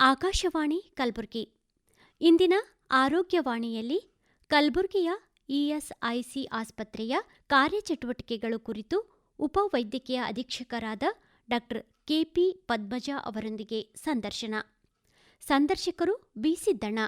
ಆಕಾಶವಾಣಿ ಕಲಬುರಗಿ. ಇಂದಿನ ಆರೋಗ್ಯವಾಣಿಯಲ್ಲಿ ಕಲಬುರಗಿಯ ಇಎಸ್ಐಸಿ ಆಸ್ಪತ್ರೆಯ ಕಾರ್ಯಚಟುವಟಿಕೆಗಳು ಕುರಿತು ಉಪವೈದ್ಯಕೀಯ ಅಧೀಕ್ಷಕರಾದ ಡಾಕ್ಟರ್ ಕೆಪಿ ಪದ್ಮಜಾ ಅವರೊಂದಿಗೆ ಸಂದರ್ಶನ. ಸಂದರ್ಶಕರು ಬಿ ಸಿದ್ದಣ್ಣ.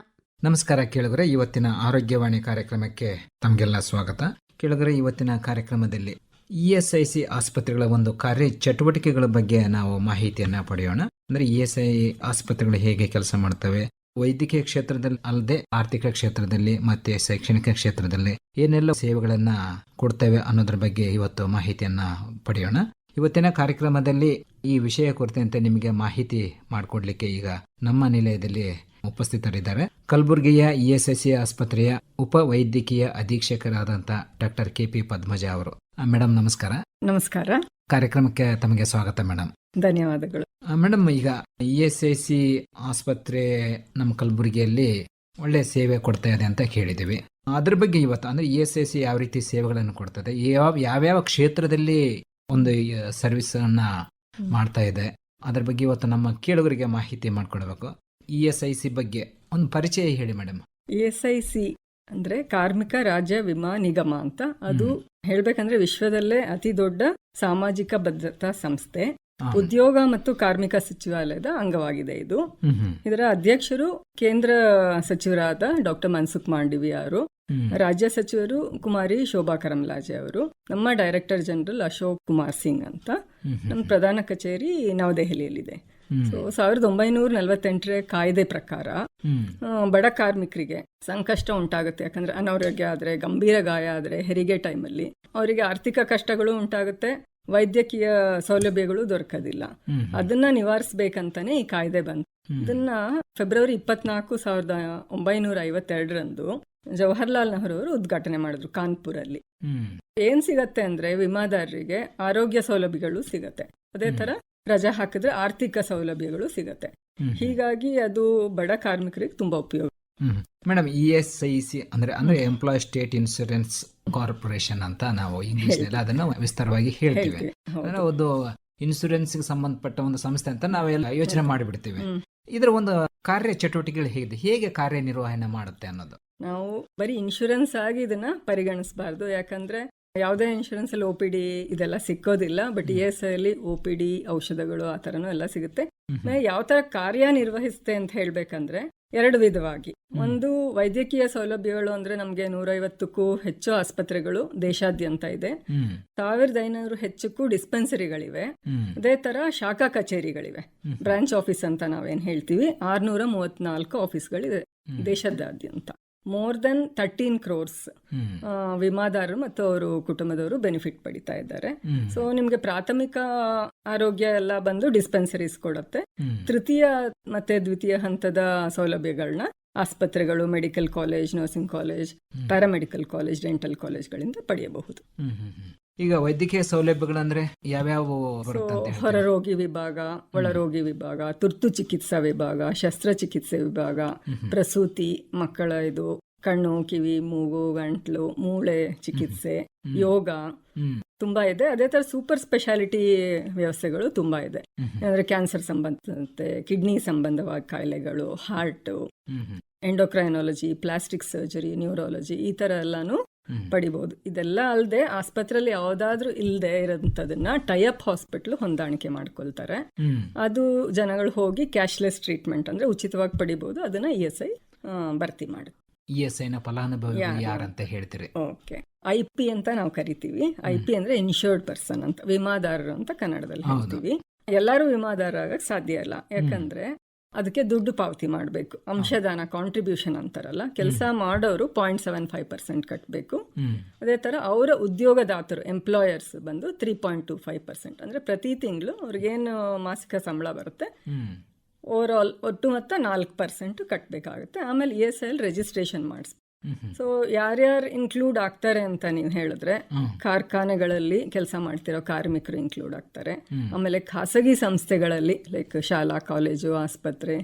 ನಮಸ್ಕಾರ ಕೇಳಿದ್ರೆ ಇವತ್ತಿನ ಆರೋಗ್ಯವಾಣಿ ಕಾರ್ಯಕ್ರಮಕ್ಕೆ ತಮಗೆಲ್ಲ ಸ್ವಾಗತ. ಕೇಳಿದ್ರೆ ಇವತ್ತಿನ ಕಾರ್ಯಕ್ರಮದಲ್ಲಿ ಇ ಎಸ್ ಐ ಸಿ ಆಸ್ಪತ್ರೆಗಳ ಒಂದು ಕಾರ್ಯ ಚಟುವಟಿಕೆಗಳ ಬಗ್ಗೆ ನಾವು ಮಾಹಿತಿಯನ್ನು ಪಡೆಯೋಣ. ಅಂದ್ರೆ ಇ ಎಸ್ ಐ ಆಸ್ಪತ್ರೆಗಳು ಹೇಗೆ ಕೆಲಸ ಮಾಡ್ತವೆ, ವೈದ್ಯಕೀಯ ಕ್ಷೇತ್ರದಲ್ಲಿ ಅಲ್ಲದೆ ಆರ್ಥಿಕ ಕ್ಷೇತ್ರದಲ್ಲಿ ಮತ್ತೆ ಶೈಕ್ಷಣಿಕ ಕ್ಷೇತ್ರದಲ್ಲಿ ಏನೆಲ್ಲ ಸೇವೆಗಳನ್ನ ಕೊಡ್ತವೆ ಅನ್ನೋದ್ರ ಬಗ್ಗೆ ಇವತ್ತು ಮಾಹಿತಿಯನ್ನು ಪಡೆಯೋಣ. ಇವತ್ತಿನ ಕಾರ್ಯಕ್ರಮದಲ್ಲಿ ಈ ವಿಷಯ ಕುರಿತಂತೆ ನಿಮಗೆ ಮಾಹಿತಿ ಮಾಡಿಕೊಡ್ಲಿಕ್ಕೆ ಈಗ ನಮ್ಮ ನಿಲಯದಲ್ಲಿ ಉಪಸ್ಥಿತರಿದ್ದಾರೆ. ಕಲಬುರಗಿಯ ಇಎಸ್ಐಸಿ ಆಸ್ಪತ್ರೆಯ ಉಪ ವೈದ್ಯಕೀಯ ಅಧೀಕ್ಷಕರಾದಂಥ ಡಾಕ್ಟರ್ ಕೆ ಪಿ ಪದ್ಮಜಾ ಅವರು. ಮೇಡಮ್ ನಮಸ್ಕಾರ. ನಮಸ್ಕಾರ. ಕಾರ್ಯಕ್ರಮಕ್ಕೆ ತಮಗೆ ಸ್ವಾಗತ ಮೇಡಮ್ ಧನ್ಯವಾದಗಳು. ಮೇಡಮ್ ಈಗ ಇ ಎಸ್ ಐ ಸಿ ಆಸ್ಪತ್ರೆ ನಮ್ಮ ಕಲಬುರಗಿಯಲ್ಲಿ ಒಳ್ಳೆ ಸೇವೆ ಕೊಡ್ತಾ ಇದೆ ಅಂತ ಕೇಳಿದ್ದೀವಿ ಅದ್ರ ಬಗ್ಗೆ ಇವತ್ತು ಅಂದ್ರೆ ಇ ಎಸ್ ಐ ಸಿ ಯಾವ ರೀತಿ ಸೇವೆಗಳನ್ನು ಕೊಡ್ತದೆ ಯಾವ ಯಾವ್ಯಾವ ಕ್ಷೇತ್ರದಲ್ಲಿ ಒಂದು ಸರ್ವಿಸ್ ಅನ್ನ ಮಾಡ್ತಾ ಇದೆ ಅದ್ರ ಬಗ್ಗೆ ಇವತ್ತು ನಮ್ಮ ಕೇಳುಗರಿಗೆ ಮಾಹಿತಿ ಮಾಡ್ಕೊಡ್ಬೇಕು. ಇ ಎಸ್ ಐ ಸಿ ಬಗ್ಗೆ ಒಂದು ಪರಿಚಯ ಹೇಳಿ madam E S I C ಅಂದ್ರೆ ಕಾರ್ಮಿಕ ರಾಜ್ಯ ವಿಮಾ ನಿಗಮ ಅಂತ. ಅದು ಹೇಳ್ಬೇಕಂದ್ರೆ ವಿಶ್ವದಲ್ಲೇ ಅತಿ ದೊಡ್ಡ ಸಾಮಾಜಿಕ ಭದ್ರತಾ ಸಂಸ್ಥೆ. ಉದ್ಯೋಗ ಮತ್ತು ಕಾರ್ಮಿಕ ಸಚಿವಾಲಯದ ಅಂಗವಾಗಿದೆ ಇದು. ಇದರ ಅಧ್ಯಕ್ಷರು ಕೇಂದ್ರ ಸಚಿವರಾದ ಡಾಕ್ಟರ್ ಮನ್ಸುಖ್ ಮಾಂಡವಿ ಅವರು ರಾಜ್ಯ ಸಚಿವರು ಕುಮಾರಿ ಶೋಭಾ ಕರಂಲಾಜೆ ಅವರು ನಮ್ಮ ಡೈರೆಕ್ಟರ್ ಜನರಲ್ ಅಶೋಕ್ ಕುಮಾರ್ ಸಿಂಗ್ ಅಂತ. ನಮ್ಮ ಪ್ರಧಾನ ಕಚೇರಿ ನವದೆಹಲಿಯಲ್ಲಿದೆ. ಸೊ ಸಾವಿರದ ಒಂಬೈನೂರ ನಲವತ್ತೆಂಟರ ಕಾಯ್ದೆ ಪ್ರಕಾರ ಬಡ ಕಾರ್ಮಿಕರಿಗೆ ಸಂಕಷ್ಟ ಉಂಟಾಗುತ್ತೆ. ಯಾಕಂದ್ರೆ ಅನಾರೋಗ್ಯ ಆದ್ರೆ ಗಂಭೀರ ಗಾಯ ಆದ್ರೆ ಹೆರಿಗೆ ಟೈಮಲ್ಲಿ ಅವರಿಗೆ ಆರ್ಥಿಕ ಕಷ್ಟಗಳು ಉಂಟಾಗುತ್ತೆ. ವೈದ್ಯಕೀಯ ಸೌಲಭ್ಯಗಳು ದೊರಕೋದಿಲ್ಲ. ಅದನ್ನ ನಿವಾರಿಸಬೇಕಂತಾನೆ ಈ ಕಾಯ್ದೆ ಬಂತು. ಇದನ್ನ ಫೆಬ್ರವರಿ ಇಪ್ಪತ್ನಾಲ್ಕು ಸಾವಿರದ ಒಂಬೈನೂರ ಐವತ್ತೆರಡರಂದು ಜವಾಹರ್ಲಾಲ್ ನೆಹರು ಅವರು ಉದ್ಘಾಟನೆ ಮಾಡಿದ್ರು ಕಾನ್ಪುರಲ್ಲಿ. ಏನ್ ಸಿಗತ್ತೆ ಅಂದ್ರೆ ವಿಮಾದಾರರಿಗೆ ಆರೋಗ್ಯ ಸೌಲಭ್ಯಗಳು ಸಿಗತ್ತೆ. ಅದೇ ತರ ರಜಾ ಹಾಕಿದ್ರೆ ಆರ್ಥಿಕ ಸೌಲಭ್ಯಗಳು ಸಿಗತ್ತೆ. ಹೀಗಾಗಿ ಅದು ಬಡ ಕಾರ್ಮಿಕರಿಗೆ ತುಂಬಾ ಉಪಯೋಗ. Madam E S I C ಅಂದ್ರೆ ಅಂದ್ರೆ ಎಂಪ್ಲಾಯ್ ಸ್ಟೇಟ್ ಇನ್ಶೂರೆನ್ಸ್ ಕಾರ್ಪೊರೇಷನ್ ಅಂತ ನಾವು ಇಂಗ್ಲಿಷ್ನಲ್ಲಿ ಅದನ್ನ ವಿಸ್ತಾರವಾಗಿ ಹೇಳ್ತೀವಿ. ಅಂದ್ರೆ ಒಂದು ಇನ್ಸೂರೆನ್ಸ್ ಸಂಬಂಧಪಟ್ಟ ಒಂದು ಸಂಸ್ಥೆ ಅಂತ ನಾವೆಲ್ಲ ಯೋಚನೆ ಮಾಡಿಬಿಡ್ತೀವಿ. ಇದರ ಒಂದು ಕಾರ್ಯ ಚಟುವಟಿಕೆಗಳು ಹೇಗಿದೆ? ಹೇಗೆ ಕಾರ್ಯನಿರ್ವಹಣೆ ಮಾಡುತ್ತೆ ಅನ್ನೋದು? ನಾವು ಬರೀ ಇನ್ಶೂರೆನ್ಸ್ ಆಗಿ ಇದನ್ನ ಪರಿಗಣಿಸಬಾರ್ದು. ಯಾಕಂದ್ರೆ ಯಾವುದೇ ಇನ್ಶೂರೆನ್ಸ್ ಅಲ್ಲಿ ಓ ಪಿ ಡಿ ಇದೆಲ್ಲ ಸಿಕ್ಕೋದಿಲ್ಲ ಬಟ್ ಇ ಎಸ್ ಅಲ್ಲಿ ಓ ಪಿ ಡಿ ಔಷಧಗಳು ಆ ಥರನೂ ಎಲ್ಲ ಸಿಗುತ್ತೆ. ಯಾವ ತರ ಕಾರ್ಯನಿರ್ವಹಿಸುತ್ತೆ ಅಂತ ಹೇಳ್ಬೇಕಂದ್ರೆ ಎರಡು ವಿಧವಾಗಿ. ಒಂದು ವೈದ್ಯಕೀಯ ಸೌಲಭ್ಯಗಳು ಅಂದ್ರೆ ನಮಗೆ ನೂರೈವತ್ತಕ್ಕೂ ಹೆಚ್ಚು ಆಸ್ಪತ್ರೆಗಳು ದೇಶಾದ್ಯಂತ ಇದೆ. ಸಾವಿರದ ಐನೂರು ಹೆಚ್ಚಕ್ಕೂ ಡಿಸ್ಪೆನ್ಸರಿಗಳಿವೆ. ಅದೇ ತರ ಶಾಖಾ ಕಚೇರಿಗಳಿವೆ. ಬ್ರಾಂಚ್ ಆಫೀಸ್ ಅಂತ ನಾವೇನ್ ಹೇಳ್ತೀವಿ ಆರ್ನೂರ ಮೂವತ್ನಾಲ್ಕು ಆಫೀಸ್ಗಳಿದೆ ದೇಶದಾದ್ಯಂತ ಮೋರ್ ದೆನ್ ತರ್ಟೀನ್ ಕ್ರೋರ್ಸ್ ವಿಮಾದಾರರು ಮತ್ತು ಅವರು ಕುಟುಂಬದವರು ಬೆನಿಫಿಟ್ ಪಡಿತಾ ಇದ್ದಾರೆ. ಸೊ ನಿಮ್ಗೆ ಪ್ರಾಥಮಿಕ ಆರೋಗ್ಯ ಎಲ್ಲ ಬಂದು ಡಿಸ್ಪೆನ್ಸರೀಸ್ ಕೊಡುತ್ತೆ. ತೃತೀಯ ಮತ್ತೆ ದ್ವಿತೀಯ ಹಂತದ ಸೌಲಭ್ಯಗಳನ್ನ ಆಸ್ಪತ್ರೆಗಳು medical college nursing college paramedical college dental ಕಾಲೇಜ್ಗಳಿಂದ ಪಡೆಯಬಹುದು. ಈಗ ವೈದ್ಯಕೀಯ ಸೌಲಭ್ಯಗಳಂದ್ರೆ ಯಾವ್ಯಾವ? ಹೊರರೋಗಿ ವಿಭಾಗ ಒಳರೋಗಿ ವಿಭಾಗ ತುರ್ತು ಚಿಕಿತ್ಸಾ ವಿಭಾಗ ಶಸ್ತ್ರಚಿಕಿತ್ಸೆ ವಿಭಾಗ ಪ್ರಸೂತಿ ಮಕ್ಕಳ ಇದು ಕಣ್ಣು ಕಿವಿ ಮೂಗು ಗಂಟ್ಲು ಮೂಳೆ ಚಿಕಿತ್ಸೆ ಯೋಗ ತುಂಬಾ ಇದೆ. ಅದೇ ತರ ಸೂಪರ್ ಸ್ಪೆಷಾಲಿಟಿ ವ್ಯವಸ್ಥೆಗಳು ತುಂಬಾ ಇದೆ. ಅಂದ್ರೆ ಕ್ಯಾನ್ಸರ್ ಸಂಬಂಧತೆ ಕಿಡ್ನಿ ಸಂಬಂಧವಾದ ಕಾಯಿಲೆಗಳು heart. Endocrinology plastic surgery neurology ಈ ತರ ಎಲ್ಲಾನು ಪಡಿಬಹುದು ಇದೆಲ್ಲ ಅಲ್ಲದೆ ಆಸ್ಪತ್ರೆಯಲ್ಲಿ ಯಾವ್ದಾದ್ರೂ ಇಲ್ಲದೆ ಇರೋಂಥದನ್ನ ಟೈಅಪ್ ಹಾಸ್ಪಿಟ್ಲ್ ಹೊಂದಾಣಿಕೆ ಮಾಡ್ಕೊಳ್ತಾರೆ. ಅದು ಜನಗಳು ಹೋಗಿ ಕ್ಯಾಶ್ಲೆಸ್ ಟ್ರೀಟ್ಮೆಂಟ್ ಅಂದ್ರೆ ಉಚಿತವಾಗಿ ಪಡಿಬಹುದು ಅದನ್ನ ಇ ಎಸ್ ಐ ಭರ್ತಿ ಮಾಡುತ್ತೆ. ಇ ಎಸ್ ಐನ ಫಲಾನುಭವಿಗಳು ಯಾರು? ಯಾರಂತ ಹೇಳ್ತೀರಿ? ಓಕೆ. ಐ ಪಿ ಅಂತ ನಾವು ಕರಿತೀವಿ. ಐ ಪಿ ಅಂದ್ರೆ ಇನ್ಶೂರ್ಡ್ ಪರ್ಸನ್ ಅಂತ ವಿಮಾದಾರರು ಅಂತ ಕನ್ನಡದಲ್ಲಿ. ಹೇಳ್ತೀವಿ. ಎಲ್ಲರೂ ವಿಮಾದಾರ ಆಗಕ್ ಸಾಧ್ಯ ಇಲ್ಲ. ಯಾಕಂದ್ರೆ ಅದಕ್ಕೆ ದುಡ್ಡು ಪಾವತಿ ಮಾಡಬೇಕು. ಅಂಶದಾನ ಕಾಂಟ್ರಿಬ್ಯೂಷನ್ ಅಂತಾರಲ್ಲ ಕೆಲಸ ಮಾಡೋರು ಪಾಯಿಂಟ್ ಸೆವೆನ್ ಫೈವ್ ಪರ್ಸೆಂಟ್ ಕಟ್ಟಬೇಕು ಅದೇ ತರ ಅವರ ಉದ್ಯೋಗದಾತರು ಎಂಪ್ಲಾಯರ್ಸ್ ಬಂದು three point two five percent ಅಂದ್ರೆ ಪ್ರತಿ ತಿಂಗಳು ಅವ್ರಿಗೇನು ಮಾಸಿಕ ಸಂಬಳ ಬರುತ್ತೆ ಓವರ್ ಆಲ್ ಒಟ್ಟು ಮೊತ್ತ ನಾಲ್ಕು ಪರ್ಸೆಂಟ್ ಕಟ್ಟಬೇಕಾಗುತ್ತೆ ಆಮೇಲೆ ಇ ಎಸ್ ಎಲ್ ರಿಜಿಸ್ಟ್ರೇಷನ್ ಮಾಡಿಸ್ ಹ್ಮ್ ಹ್ಮ್. ಸೊ ಯಾರ್ಯಾರು ಇನ್ಕ್ಲೂಡ್ ಆಗ್ತಾರೆ ಅಂತ ನೀವು ಹೇಳಿದ್ರೆ ಕಾರ್ಖಾನೆಗಳಲ್ಲಿ ಕೆಲಸ ಮಾಡ್ತಿರೋ ಕಾರ್ಮಿಕರು ಇನ್ಕ್ಲೂಡ್ ಆಗ್ತಾರೆ. ಆಮೇಲೆ ಖಾಸಗಿ ಸಂಸ್ಥೆಗಳಲ್ಲಿ ಲೈಕ್ ಶಾಲಾ ಕಾಲೇಜು ಆಸ್ಪತ್ರೆ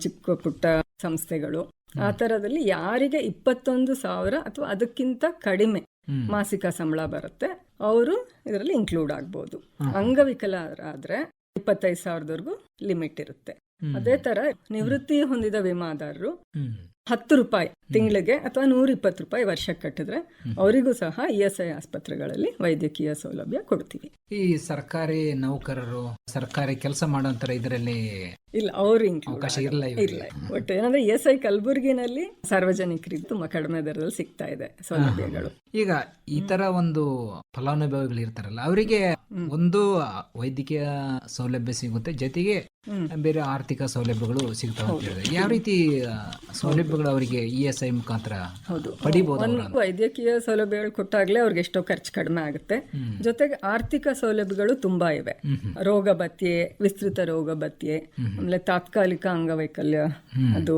ಚಿಕ್ಕ ಪುಟ್ಟ ಸಂಸ್ಥೆಗಳು ಆ ತರದಲ್ಲಿ ಯಾರಿಗೆ ಇಪ್ಪತ್ತೊಂದು ಸಾವಿರ ಅಥವಾ ಅದಕ್ಕಿಂತ ಕಡಿಮೆ ಮಾಸಿಕ ಸಂಬಳ ಬರುತ್ತೆ ಅವರು ಇದರಲ್ಲಿ ಇನ್ಕ್ಲೂಡ್ ಆಗ್ಬೋದು. ಅಂಗವಿಕಲ ಅಂಗವಿಕಲರಾದ್ರೆ ಇಪ್ಪತ್ತೈದು ಸಾವಿರದವರೆಗೂ ಲಿಮಿಟ್ ಇರುತ್ತೆ. ಅದೇ ತರ ನಿವೃತ್ತಿ ಹೊಂದಿದ ವಿಮಾದಾರರು. ಹತ್ತು ರೂಪಾಯಿ ತಿಂಗಳಿಗೆ ಅಥವಾ ನೂರ ಇಪ್ಪತ್ತು ರೂಪಾಯಿ ವರ್ಷಕ್ಕೆ ಕಟ್ಟಿದ್ರೆ ಅವರಿಗೂ ಸಹ ಇ ಎಸ್ ಐ ಆಸ್ಪತ್ರೆಗಳಲ್ಲಿ ವೈದ್ಯಕೀಯ ಸೌಲಭ್ಯ ಕೊಡ್ತೀವಿ. ಈ ಸರ್ಕಾರಿ ನೌಕರರು, ಸರ್ಕಾರಿ ಕೆಲಸ ಮಾಡುವಂತರ ಇದರಲ್ಲಿ ಇಲ್ಲ ಅವರು ಅವಕಾಶ ಇರಲ್ಲ ಇಲ್ಲ ಒಟ್ಟು ಏನಂದ್ರೆ ಎಸ್ ಐ ಕಲಬುರಗಿನಲ್ಲಿ ಸಾರ್ವಜನಿಕರಿಗೆ ತುಂಬಾ ಕಡಿಮೆ ದರದಲ್ಲಿ ಸಿಗ್ತಾ ಇದೆ ಸೌಲಭ್ಯಗಳು. ಈಗ ಈ ತರ ಒಂದು ಫಲಾನುಭವಿಗಳು ಇರ್ತಾರಲ್ಲ ಅವರಿಗೆ ಒಂದು ವೈದ್ಯಕೀಯ ಸೌಲಭ್ಯ ಸಿಗುತ್ತೆ ಜೊತೆಗೆ. ಬೇರೆ ಆರ್ಥಿಕ ಸೌಲಭ್ಯಗಳು ಸಿಗ್ತಾವೆ ಯಾವ ರೀತಿ ಸೌಲಭ್ಯಗಳು ಅವರಿಗೆ ಇ ಎಸ್ ಐ ಮುಖಾಂತರ ಹೌದು. ಪಡಿಬಹುದು ವೈದ್ಯಕೀಯ ಸೌಲಭ್ಯಗಳು ಕೊಟ್ಟಾಗಲೇ ಅವ್ರಿಗೆ ಎಷ್ಟೋ ಖರ್ಚು ಕಡಿಮೆ ಆಗುತ್ತೆ. ಜೊತೆಗೆ ಆರ್ಥಿಕ ಸೌಲಭ್ಯಗಳು ತುಂಬಾ ಇವೆ. ರೋಗ ಭತ್ಯೆ ವಿಸ್ತೃತ ರೋಗ ಭತ್ಯೆ ಆಮೇಲೆ ತಾತ್ಕಾಲಿಕ ಅಂಗವೈಕಲ್ಯ ಅದು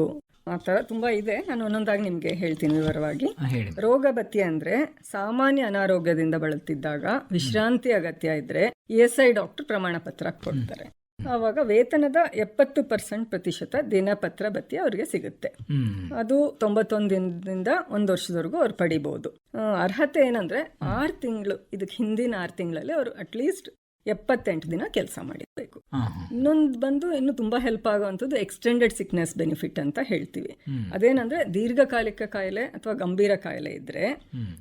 ಆ ಥರ ತುಂಬಾ ಇದೆ. ನಾನು ಒಂದೊಂದಾಗಿ ನಿಮ್ಗೆ ಹೇಳ್ತೀನಿ ವಿವರವಾಗಿ. ಹೇಳಿ. ರೋಗ ಭತ್ಯೆ ಅಂದ್ರೆ ಸಾಮಾನ್ಯ ಅನಾರೋಗ್ಯದಿಂದ ಬಳಲ್ತಿದ್ದಾಗ ವಿಶ್ರಾಂತಿ ಅಗತ್ಯ ಇದ್ರೆ ಇ ಎಸ್ ಐ ಡಾಕ್ಟರ್ ಪ್ರಮಾಣ ಪತ್ರ ಕೊಡ್ತಾರೆ. ಆವಾಗ ವೇತನದ ಎಪ್ಪತ್ತು ಪರ್ಸೆಂಟ್ ಪ್ರತಿಶತ ದಿನಪತ್ರ ಭತ್ಯೆ ಅವರಿಗೆ ಸಿಗುತ್ತೆ. ಅದು ತೊಂಬತ್ತೊಂದು ದಿನದಿಂದ ಒಂದು ವರ್ಷದವರೆಗೂ ಅವ್ರು ಪಡಿಬಹುದು ಅರ್ಹತೆ ಏನಂದ್ರೆ ಆರು ತಿಂಗಳು ಇದಕ್ಕೆ ಹಿಂದಿನ ಆರು ತಿಂಗಳಲ್ಲಿ ಅವರು ಅಟ್ಲೀಸ್ಟ್ ಎಪ್ಪತ್ತೆಂಟು ದಿನ ಕೆಲಸ ಮಾಡಿರ್ಬೇಕು. ಇನ್ನೊಂದು ಬಂದು ಇನ್ನು ತುಂಬಾ ಹೆಲ್ಪ್ ಆಗುವಂಥದ್ದು ಎಕ್ಸ್ಟೆಂಡೆಡ್ ಸಿಕ್ನೆಸ್ ಬೆನಿಫಿಟ್ ಅಂತ ಹೇಳ್ತೀವಿ. ಅದೇನಂದ್ರೆ ದೀರ್ಘಕಾಲಿಕ ಕಾಯಿಲೆ ಅಥವಾ ಗಂಭೀರ ಕಾಯಿಲೆ ಇದ್ರೆ.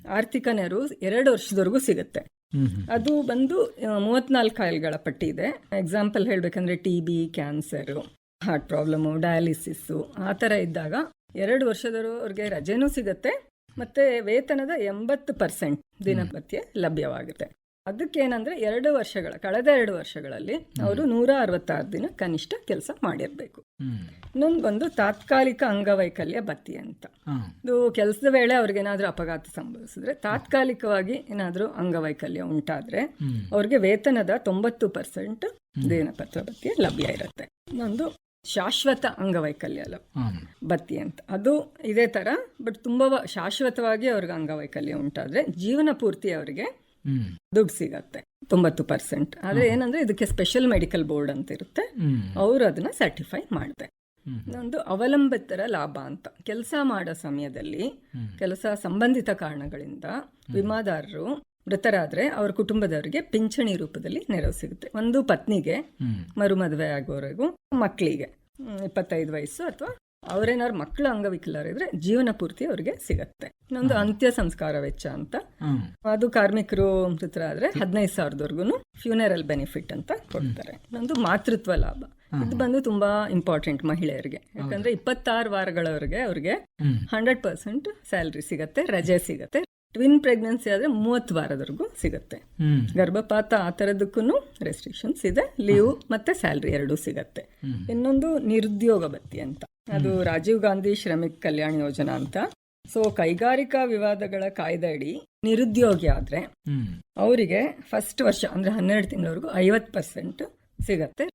ಆರ್ಥಿಕ ನೆರವು ಎರಡು ವರ್ಷದವರೆಗೂ ಸಿಗುತ್ತೆ. ಅದು ಬಂದು ಮೂವತ್ನಾಲ್ಕು ಕಾಯಿಲೆಗಳ ಪಟ್ಟಿ ಇದೆ. ಎಕ್ಸಾಂಪಲ್ ಹೇಳ್ಬೇಕಂದ್ರೆ T B cancer heart problem dialysis ಆ ಥರ ಇದ್ದಾಗ ಎರಡು ವರ್ಷದವರೆಗೆ ರಜೆನೂ ಸಿಗುತ್ತೆ. ಮತ್ತೆ ವೇತನದ ಎಂಬತ್ತು ಪರ್ಸೆಂಟ್ ದಿನಪತ್ಯ ಲಭ್ಯವಾಗುತ್ತೆ. ಅದಕ್ಕೇನಂದ್ರೆ ಎರಡು ವರ್ಷಗಳ ಕಳೆದ ಎರಡು ವರ್ಷಗಳಲ್ಲಿ ಅವರು ನೂರ ಅರವತ್ತಾರು ದಿನ ಕನಿಷ್ಠ ಕೆಲಸ ಮಾಡಿರಬೇಕು. ಇನ್ನೊಂದು ಬಂದು ತಾತ್ಕಾಲಿಕ ಅಂಗವೈಕಲ್ಯ ಭತ್ತಿ ಅಂತ. ಇದು ಕೆಲಸದ ವೇಳೆ ಅವ್ರಿಗೆ ಏನಾದರೂ ಅಪಘಾತ ಸಂಭವಿಸಿದ್ರೆ ತಾತ್ಕಾಲಿಕವಾಗಿ ಏನಾದರೂ ಅಂಗವೈಕಲ್ಯ ಉಂಟಾದ್ರೆ. ಅವ್ರಿಗೆ ವೇತನದ ತೊಂಬತ್ತು ಪರ್ಸೆಂಟ್ ದೇನಪತ್ರ ಭತ್ಯೆ ಲಭ್ಯ ಇರುತ್ತೆ. ಇನ್ನೊಂದು ಶಾಶ್ವತ ಅಂಗವೈಕಲ್ಯ ಅಲ್ಲ ಭತ್ಯೆ ಅಂತ. ಅದು ಇದೇ ತರ ಬಟ್ ತುಂಬಾ ಶಾಶ್ವತವಾಗಿ ಅವ್ರಿಗೆ ಅಂಗವೈಕಲ್ಯ ಉಂಟಾದ್ರೆ ಜೀವನ ಪೂರ್ತಿ ಅವರಿಗೆ ದುಡ್ಡು ಸಿಗತ್ತೆ. ತೊಂಬತ್ತು ಪರ್ಸೆಂಟ್. ಆದ್ರೆ ಏನಂದ್ರೆ ಇದಕ್ಕೆ ಸ್ಪೆಷಲ್ ಮೆಡಿಕಲ್ ಬೋರ್ಡ್ ಅಂತ ಇರುತ್ತೆ ಅವರು ಅದನ್ನ ಸರ್ಟಿಫೈ ಮಾಡುತ್ತೆ ಒಂದು ಅವಲಂಬಿತರ ಲಾಭ ಅಂತ. ಕೆಲಸ ಮಾಡೋ ಸಮಯದಲ್ಲಿ ಕೆಲಸ ಸಂಬಂಧಿತ ಕಾರಣಗಳಿಂದ ವಿಮಾದಾರರು ಮೃತರಾದ್ರೆ ಅವ್ರ ಕುಟುಂಬದವರಿಗೆ ಪಿಂಚಣಿ ರೂಪದಲ್ಲಿ ನೆರವು ಸಿಗುತ್ತೆ. ಒಂದು ಪತ್ನಿಗೆ ಮರುಮದುವೆ ಆಗೋವರೆಗೂ ಮಕ್ಕಳಿಗೆ ಇಪ್ಪತ್ತೈದು ವಯಸ್ಸು ಅಥವಾ ಅವರೇನಾದ್ರು ಮಕ್ಕಳು ಅಂಗವಿಕಲರಿದ್ರೆ ಜೀವನ ಪೂರ್ತಿ ಅವ್ರಿಗೆ ಸಿಗತ್ತೆ. ಇನ್ನೊಂದು ಅಂತ್ಯ ಸಂಸ್ಕಾರ ವೆಚ್ಚ ಅಂತ. ಅದು ಕಾರ್ಮಿಕರು ಮೃತರಾದ್ರೆ ಹದಿನೈದು ಸಾವಿರದವರೆಗೂ ಫ್ಯೂನರಲ್ ಬೆನಿಫಿಟ್ ಅಂತ ಕೊಡ್ತಾರೆ. ಇನ್ನೊಂದು ಮಾತೃತ್ವ ಲಾಭ. ಇದು ಬಂದು ತುಂಬಾ ಇಂಪಾರ್ಟೆಂಟ್ ಮಹಿಳೆಯರಿಗೆ. ಯಾಕಂದ್ರೆ ಇಪ್ಪತ್ತಾರು ವಾರಗಳವರೆಗೆ ಅವ್ರಿಗೆ ಹಂಡ್ರೆಡ್ ಪರ್ಸೆಂಟ್ ಸ್ಯಾಲ್ರಿ ಸಿಗತ್ತೆ ರಜೆ ಸಿಗತ್ತೆ. ಟ್ವಿನ್ ಪ್ರೆಗ್ನೆನ್ಸಿ ಆದ್ರೆ ಮೂವತ್ತು ವಾರದವರೆಗೂ ಸಿಗತ್ತೆ. ಗರ್ಭಪಾತ ಆ ತರದಕ್ಕೂ ರೆಸ್ಟ್ರಿಕ್ಷನ್ಸ್ ಇದೆ. ಲೀವ್ ಮತ್ತೆ ಸ್ಯಾಲ್ರಿ ಎರಡೂ ಸಿಗತ್ತೆ. ಇನ್ನೊಂದು ನಿರುದ್ಯೋಗ ಭತ್ಯೆ ಅಂತ. ಅದು ರಾಜೀವ್ ಗಾಂಧಿ ಶ್ರಮಿಕ್ ಕಲ್ಯಾಣ ಯೋಜನಾ ಅಂತ. ಸೊ ಕೈಗಾರಿಕಾ ವಿವಾದಗಳ ಕಾಯ್ದೆ ಅಡಿ ನಿರುದ್ಯೋಗಿ ಆದ್ರೆ ಅವರಿಗೆ ಫಸ್ಟ್ ವರ್ಷ ಅಂದ್ರೆ ಹನ್ನೆರಡು ತಿಂಗಳವರೆಗೂ ಐವತ್ತು ಪರ್ಸೆಂಟ್ ಸಿಗತ್ತೆ.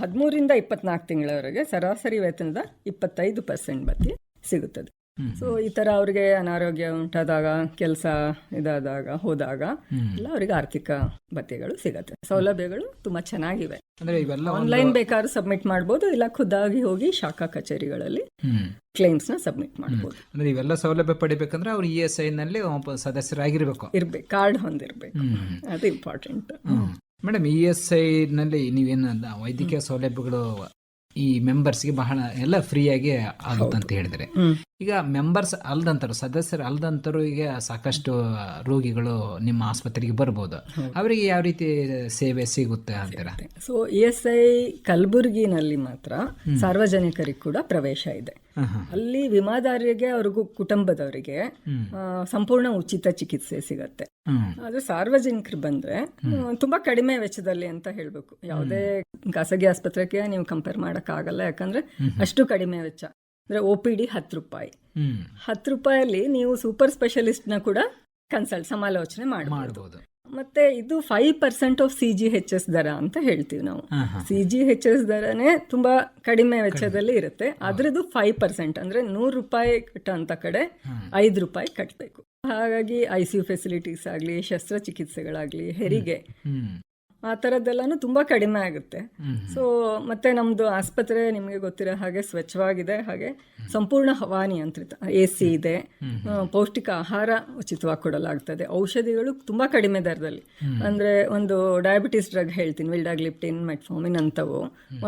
ಹದಿಮೂರಿಂದ ಇಪ್ಪತ್ನಾಲ್ಕು ತಿಂಗಳವರೆಗೆ ಸರಾಸರಿ ವೇತನದ ಇಪ್ಪತ್ತೈದು ಪರ್ಸೆಂಟ್ ಬತ್ತಿ ಸಿಗುತ್ತದೆ. ಸೊ ಈ ತರ ಅವ್ರಿಗೆ ಅನಾರೋಗ್ಯ ಉಂಟಾದಾಗ ಕೆಲಸ ಇದಾದಾಗ ಹೋದಾಗ. ಎಲ್ಲ ಅವ್ರಿಗೆ ಆರ್ಥಿಕ ಭತ್ಯೆಗಳು ಸಿಗತ್ತೆ. ಸೌಲಭ್ಯಗಳು ತುಂಬಾ ಚೆನ್ನಾಗಿವೆ. ಅಂದ್ರೆ ಇವೆಲ್ಲ ಆನ್ಲೈನ್ ಬೇಕಾದ್ರೂ ಸಬ್ಮಿಟ್ ಮಾಡಬಹುದು ಇಲ್ಲ ಖುದ್ದಾಗಿ ಹೋಗಿ ಶಾಖಾ ಕಚೇರಿಗಳಲ್ಲಿ ಕ್ಲೈಮ್ಸ್ನ ಸಬ್ಮಿಟ್ ಮಾಡಬಹುದು ಅಂದ್ರೆ ಇವೆಲ್ಲ ಸೌಲಭ್ಯ ಪಡಿಬೇಕಂದ್ರೆ ಅವ್ರು ಇ ಎಸ್ ಐ ನಲ್ಲಿ ಒಬ್ಬ ಸದಸ್ಯರಾಗಿರ್ಬೇಕು. ಇರ್ಬೇಕು ಕಾರ್ಡ್ ಹೊಂದಿರ್ಬೇಕು. ಅದು important madam E S I ನಲ್ಲಿ ನೀವೇನು ವೈದ್ಯಕೀಯ ಸೌಲಭ್ಯಗಳು ಈ ಮೆಂಬರ್ಸ್ಗೆ ಬಹಳ ಎಲ್ಲ ಫ್ರೀಯಾಗಿ ಆಗುತ್ತಂತ ಹೇಳಿದ್ರೆ? ಹ್ಮ್. ಈಗ ಮೆಂಬರ್ಸ್ ಅಲ್ದಂತರು ಸದಸ್ಯರು ಅಲ್ದಂತರು ಈಗ ಸಾಕಷ್ಟು ರೋಗಿಗಳು ನಿಮ್ಮ ಆಸ್ಪತ್ರೆಗೆ ಬರ್ಬೋದು. ಅವರಿಗೆ ಯಾವ ರೀತಿ ಸೇವೆ ಸಿಗುತ್ತೆ ಅಂತೀರಾ? ಸೊ ಇ ಎಸ್ ಐ ಕಲಬುರಗಿನಲ್ಲಿ ಮಾತ್ರ ಸಾರ್ವಜನಿಕರಿಗೆ ಕೂಡ ಪ್ರವೇಶ ಇದೆ. ಅಲ್ಲಿ ವಿಮಾದಾರರಿಗೆ ಅವ್ರಿಗೂ ಕುಟುಂಬದವರಿಗೆ ಸಂಪೂರ್ಣ ಉಚಿತ ಚಿಕಿತ್ಸೆ ಸಿಗತ್ತೆ. ಆದ್ರೆ ಸಾರ್ವಜನಿಕರು ಬಂದ್ರೆ ತುಂಬಾ ಕಡಿಮೆ ವೆಚ್ಚದಲ್ಲಿ ಅಂತ ಹೇಳ್ಬೇಕು. ಯಾವುದೇ ಖಾಸಗಿ ಆಸ್ಪತ್ರೆಗೆ ನೀವು ಕಂಪೇರ್ ಮಾಡಕ್ ಆಗಲ್ಲ ಯಾಕಂದ್ರೆ ಅಷ್ಟು ಕಡಿಮೆ ವೆಚ್ಚ. ಅಂದ್ರೆ ಒ ಪಿ ಡಿ ಹತ್ತು ರೂಪಾಯಿ. ಹತ್ತು ರೂಪಾಯಲ್ಲಿ ನೀವು ಸೂಪರ್ ಸ್ಪೆಷಲಿಸ್ಟ್ನ ಕೂಡ ಕನ್ಸಲ್ಟ್ ಸಮಾಲೋಚನೆ ಮಾಡಬಹುದು ಮತ್ತೆ ಇದು five percent of C G H S ದರ ಅಂತ ಹೇಳ್ತೀವಿ ನಾವು. ಸಿ ಜಿ ಹೆಚ್ ಎಸ್ ದರನೇ ತುಂಬಾ ಕಡಿಮೆ ವೆಚ್ಚದಲ್ಲಿ ಇರುತ್ತೆ. ಅದ್ರದ್ದು ಫೈವ್ ಪರ್ಸೆಂಟ್ ಅಂದ್ರೆ ನೂರು ರೂಪಾಯಿ ಕಟ್ಟಂತ ಕಡೆ ಐದು ರೂಪಾಯಿ ಕಟ್ಟಬೇಕು ಹಾಗಾಗಿ ಐ ಸಿ ಯು ಫೆಸಿಲಿಟೀಸ್ ಆಗಲಿ ಶಸ್ತ್ರಚಿಕಿತ್ಸೆಗಳಾಗಲಿ ಹೆರಿಗೆ ಆ ಥರದ್ದೆಲ್ಲನೂ ತುಂಬ ಕಡಿಮೆ ಆಗುತ್ತೆ. ಸೊ ಮತ್ತೆ ನಮ್ಮದು ಆಸ್ಪತ್ರೆ ನಿಮಗೆ ಗೊತ್ತಿರೋ ಹಾಗೆ ಸ್ವಚ್ಛವಾಗಿದೆ ಹಾಗೆ ಸಂಪೂರ್ಣ ಹವಾನಿಯಂತ್ರಿತ ಎ ಸಿ ಇದೆ. ಪೌಷ್ಟಿಕ ಆಹಾರ ಉಚಿತವಾಗಿ ಕೊಡಲಾಗ್ತದೆ. ಔಷಧಿಗಳು ತುಂಬ ಕಡಿಮೆ ದರದಲ್ಲಿ. ಅಂದರೆ ಒಂದು ಡಯಾಬಿಟಿಸ್ ಡ್ರಗ್ ಹೇಳ್ತೀನಿ ವಿಲ್ಡಾಗ್ಲಿಪ್ಟಿನ್ ಮೆಟ್ಫಾರ್ಮಿನ್ ಅಂಥವು.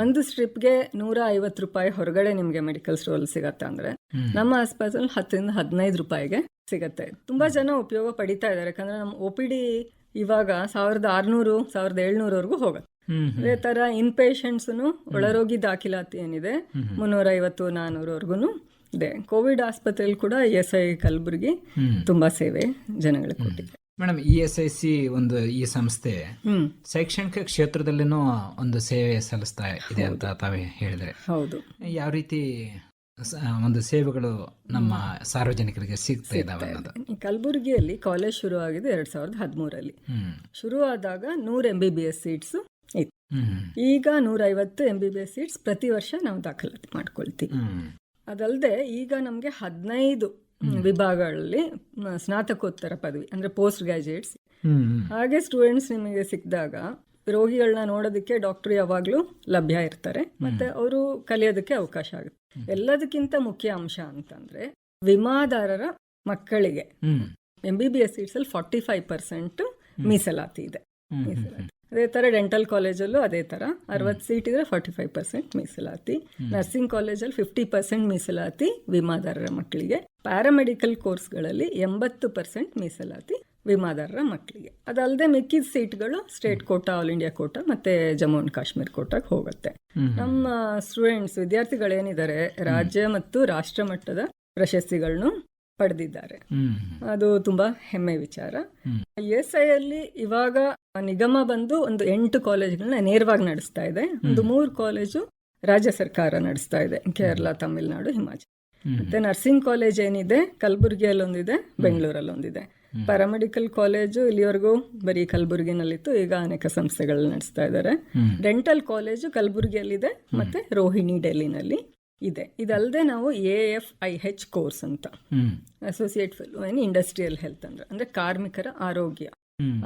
ಒಂದು ಸ್ಟ್ರಿಪ್ಗೆ ನೂರ ಐವತ್ತು ರೂಪಾಯಿ ಹೊರಗಡೆ ನಿಮಗೆ ಮೆಡಿಕಲ್ ಸ್ಟೋರಲ್ಲಿ ಸಿಗತ್ತೆ ಅಂದರೆ ನಮ್ಮ ಆಸ್ಪತ್ರೆಯಲ್ಲಿ ಹತ್ತರಿಂದ ಹದಿನೈದು ರೂಪಾಯಿಗೆ ಸಿಗತ್ತೆ. ತುಂಬ ಜನ ಉಪಯೋಗ ಪಡಿತಾ ಇದ್ದಾರೆ. ಯಾಕಂದರೆ ನಮ್ಮ ಒ ಪಿ ಡಿ ಇವಾಗ ಸಾವಿರದ ಆರುನೂರು ಸಾವಿರದ ಏಳ್ನೂರವರೆಗೂ ಹೋಗುತ್ತೆ. ಅದೇ ಥರ ಇನ್ ಪೇಷಂಟ್ಸ್ನು ಒಳರೋಗಿ ದಾಖಲಾತಿ ಏನಿದೆ? ಮುನ್ನೂರೈವತ್ತು ನಾನ್ನೂರವರೆಗೂ ಇದೆ. ಕೋವಿಡ್ ಆಸ್ಪತ್ರೆಯಲ್ಲಿ ಕೂಡ ಇ ಎಸ್ ಐ ಕಲಬುರಗಿ ತುಂಬಾ ಸೇವೆ ಜನಗಳಿಗೆ ಕೊಟ್ಟಿದೆ. Madam E S I C ಒಂದು ಈ ಸಂಸ್ಥೆ ಹ್ಮ್. ಶೈಕ್ಷಣಿಕ ಕ್ಷೇತ್ರದಲ್ಲಿನೂ ಒಂದು ಸೇವೆ ಸಲ್ಲಿಸ್ತಾ ಇದೆ ಅಂತ ತಾವೇ ಹೇಳಿದ್ರೆ. ಹೌದು. ಯಾವ ರೀತಿ ಒಂದು ಸೇವೆಗಳು ನಮ್ಮ ಸಾರ್ವಜನಿಕರಿಗೆ ಸಿಗ್ತಾ ಇದ್ದಾವೆ ಕಲಬುರಗಿಯಲ್ಲಿ ಕಾಲೇಜ್ ಶುರು ಆಗಿದೆ ಎರಡ್ ಸಾವಿರದ ಹದಿಮೂರಲ್ಲಿ. ಶುರುವಾದಾಗ ಶುರು ಆದಾಗ ನೂರು M B B S seats ಇತ್ತು. ಈಗ ನೂರೈವತ್ತು M B B S seats ಪ್ರತಿ ವರ್ಷ ನಾವು ದಾಖಲಾತಿ ಮಾಡ್ಕೊಳ್ತೀವಿ. ಅದಲ್ಲದೆ ಈಗ ನಮಗೆ ಹದಿನೈದು ವಿಭಾಗಗಳಲ್ಲಿ ಸ್ನಾತಕೋತ್ತರ ಪದವಿ ಅಂದ್ರೆ ಪೋಸ್ಟ್ ಗ್ರಾಜುಯೇಟ್ಸ್ ಹಾಗೆ ಸ್ಟೂಡೆಂಟ್ಸ್ ನಿಮಗೆ ಸಿಕ್ಕಿದಾಗ ರೋಗಿಗಳನ್ನ ನೋಡೋದಕ್ಕೆ ಡಾಕ್ಟರ್ ಯಾವಾಗಲೂ ಲಭ್ಯ ಇರ್ತಾರೆ. ಮತ್ತೆ ಅವರು ಕಲಿಯೋದಕ್ಕೆ ಅವಕಾಶ ಆಗುತ್ತೆ. ಎಲ್ಲದಕ್ಕಿಂತ ಮುಖ್ಯ ಅಂಶ ಅಂತಂದ್ರೆ ವಿಮಾದಾರರ ಮಕ್ಕಳಿಗೆ ಎಂ ಬಿ ಬಿ ಎಸ್ ಸೀಟ್ಸಲ್ಲಿ ಫಾರ್ಟಿ ಫೈವ್ ಪರ್ಸೆಂಟ್ ಮೀಸಲಾತಿ ಇದೆ. ಮೀಸಲಾತಿ. ಅದೇ ತರ ಡೆಂಟಲ್ ಕಾಲೇಜಲ್ಲೂ ಅದೇ ತರ ಅರವತ್ತು ಸೀಟ್ ಇದ್ರೆ ಫಾರ್ಟಿ ಫೈವ್ ಪರ್ಸೆಂಟ್ ಮೀಸಲಾತಿ. ನರ್ಸಿಂಗ್ ಕಾಲೇಜಲ್ಲಿ ಫಿಫ್ಟಿ ಪರ್ಸೆಂಟ್ ಮೀಸಲಾತಿ ವಿಮಾದಾರರ ಮಕ್ಕಳಿಗೆ. ಪ್ಯಾರಾಮೆಡಿಕಲ್ ಕೋರ್ಸ್ಗಳಲ್ಲಿ ಎಂಬತ್ತು ಪರ್ಸೆಂಟ್ ಮೀಸಲಾತಿ. ವಿಮಾದಾರರ ಮಕ್ಕಳಿಗೆ. ಅದಲ್ಲದೆ ಮಿಕ್ಕಿದ ಸೀಟ್ಗಳು state quota all India quota ಮತ್ತೆ ಜಮ್ಮು ಅಂಡ್ ಕಾಶ್ಮೀರ್ ಕೋಟಾಗೆ ಹೋಗುತ್ತೆ. ನಮ್ಮ ಸ್ಟೂಡೆಂಟ್ಸ್ ವಿದ್ಯಾರ್ಥಿಗಳೇನಿದ್ದಾರೆ ರಾಜ್ಯ ಮತ್ತು ರಾಷ್ಟ್ರ ಮಟ್ಟದ ಪ್ರಶಸ್ತಿಗಳನ್ನು ಪಡೆದಿದ್ದಾರೆ. ಅದು ತುಂಬಾ ಹೆಮ್ಮೆ ವಿಚಾರ. ಎಸ್ ಐ ಅಲ್ಲಿ ಇವಾಗ ನಿಗಮ ಬಂದು ಒಂದು ಎಂಟು ಕಾಲೇಜ್ಗಳನ್ನ ನೇರವಾಗಿ ನಡೆಸ್ತಾ ಇದೆ. ಒಂದು ಮೂರು ಕಾಲೇಜು ರಾಜ್ಯ ಸರ್ಕಾರ ನಡೆಸ್ತಾ ಇದೆ. ಕೇರಳ ತಮಿಳುನಾಡು ಹಿಮಾಚಲ. ಮತ್ತೆ ನರ್ಸಿಂಗ್ ಕಾಲೇಜ್ ಏನಿದೆ ಕಲಬುರಗಿಯಲ್ಲಿ ಒಂದಿದೆ ಬೆಂಗಳೂರಲ್ಲಿ ಒಂದಿದೆ ಪ್ಯಾರಾಮೆಡಿಕಲ್ ಕಾಲೇಜು ಇಲ್ಲಿವರೆಗೂ ಬರೀ ಕಲಬುರಗಿನಲ್ಲಿತ್ತು ಈಗ ಅನೇಕ ಸಂಸ್ಥೆಗಳು ನಡೆಸ್ತಾ ಇದ್ದಾರೆ. ಡೆಂಟಲ್ ಕಾಲೇಜು ಕಲಬುರಗಿಯಲ್ಲಿದೆ ಮತ್ತೆ ರೋಹಿಣಿ ಡೆಲ್ಲಿನಲ್ಲಿ ಇದೆ. ಇದಲ್ಲದೆ ನಾವು A F I H course ಅಂತ associate fellow in industrial health ಅಂದ್ರೆ ಅಂದ್ರೆ ಕಾರ್ಮಿಕರ ಆರೋಗ್ಯ.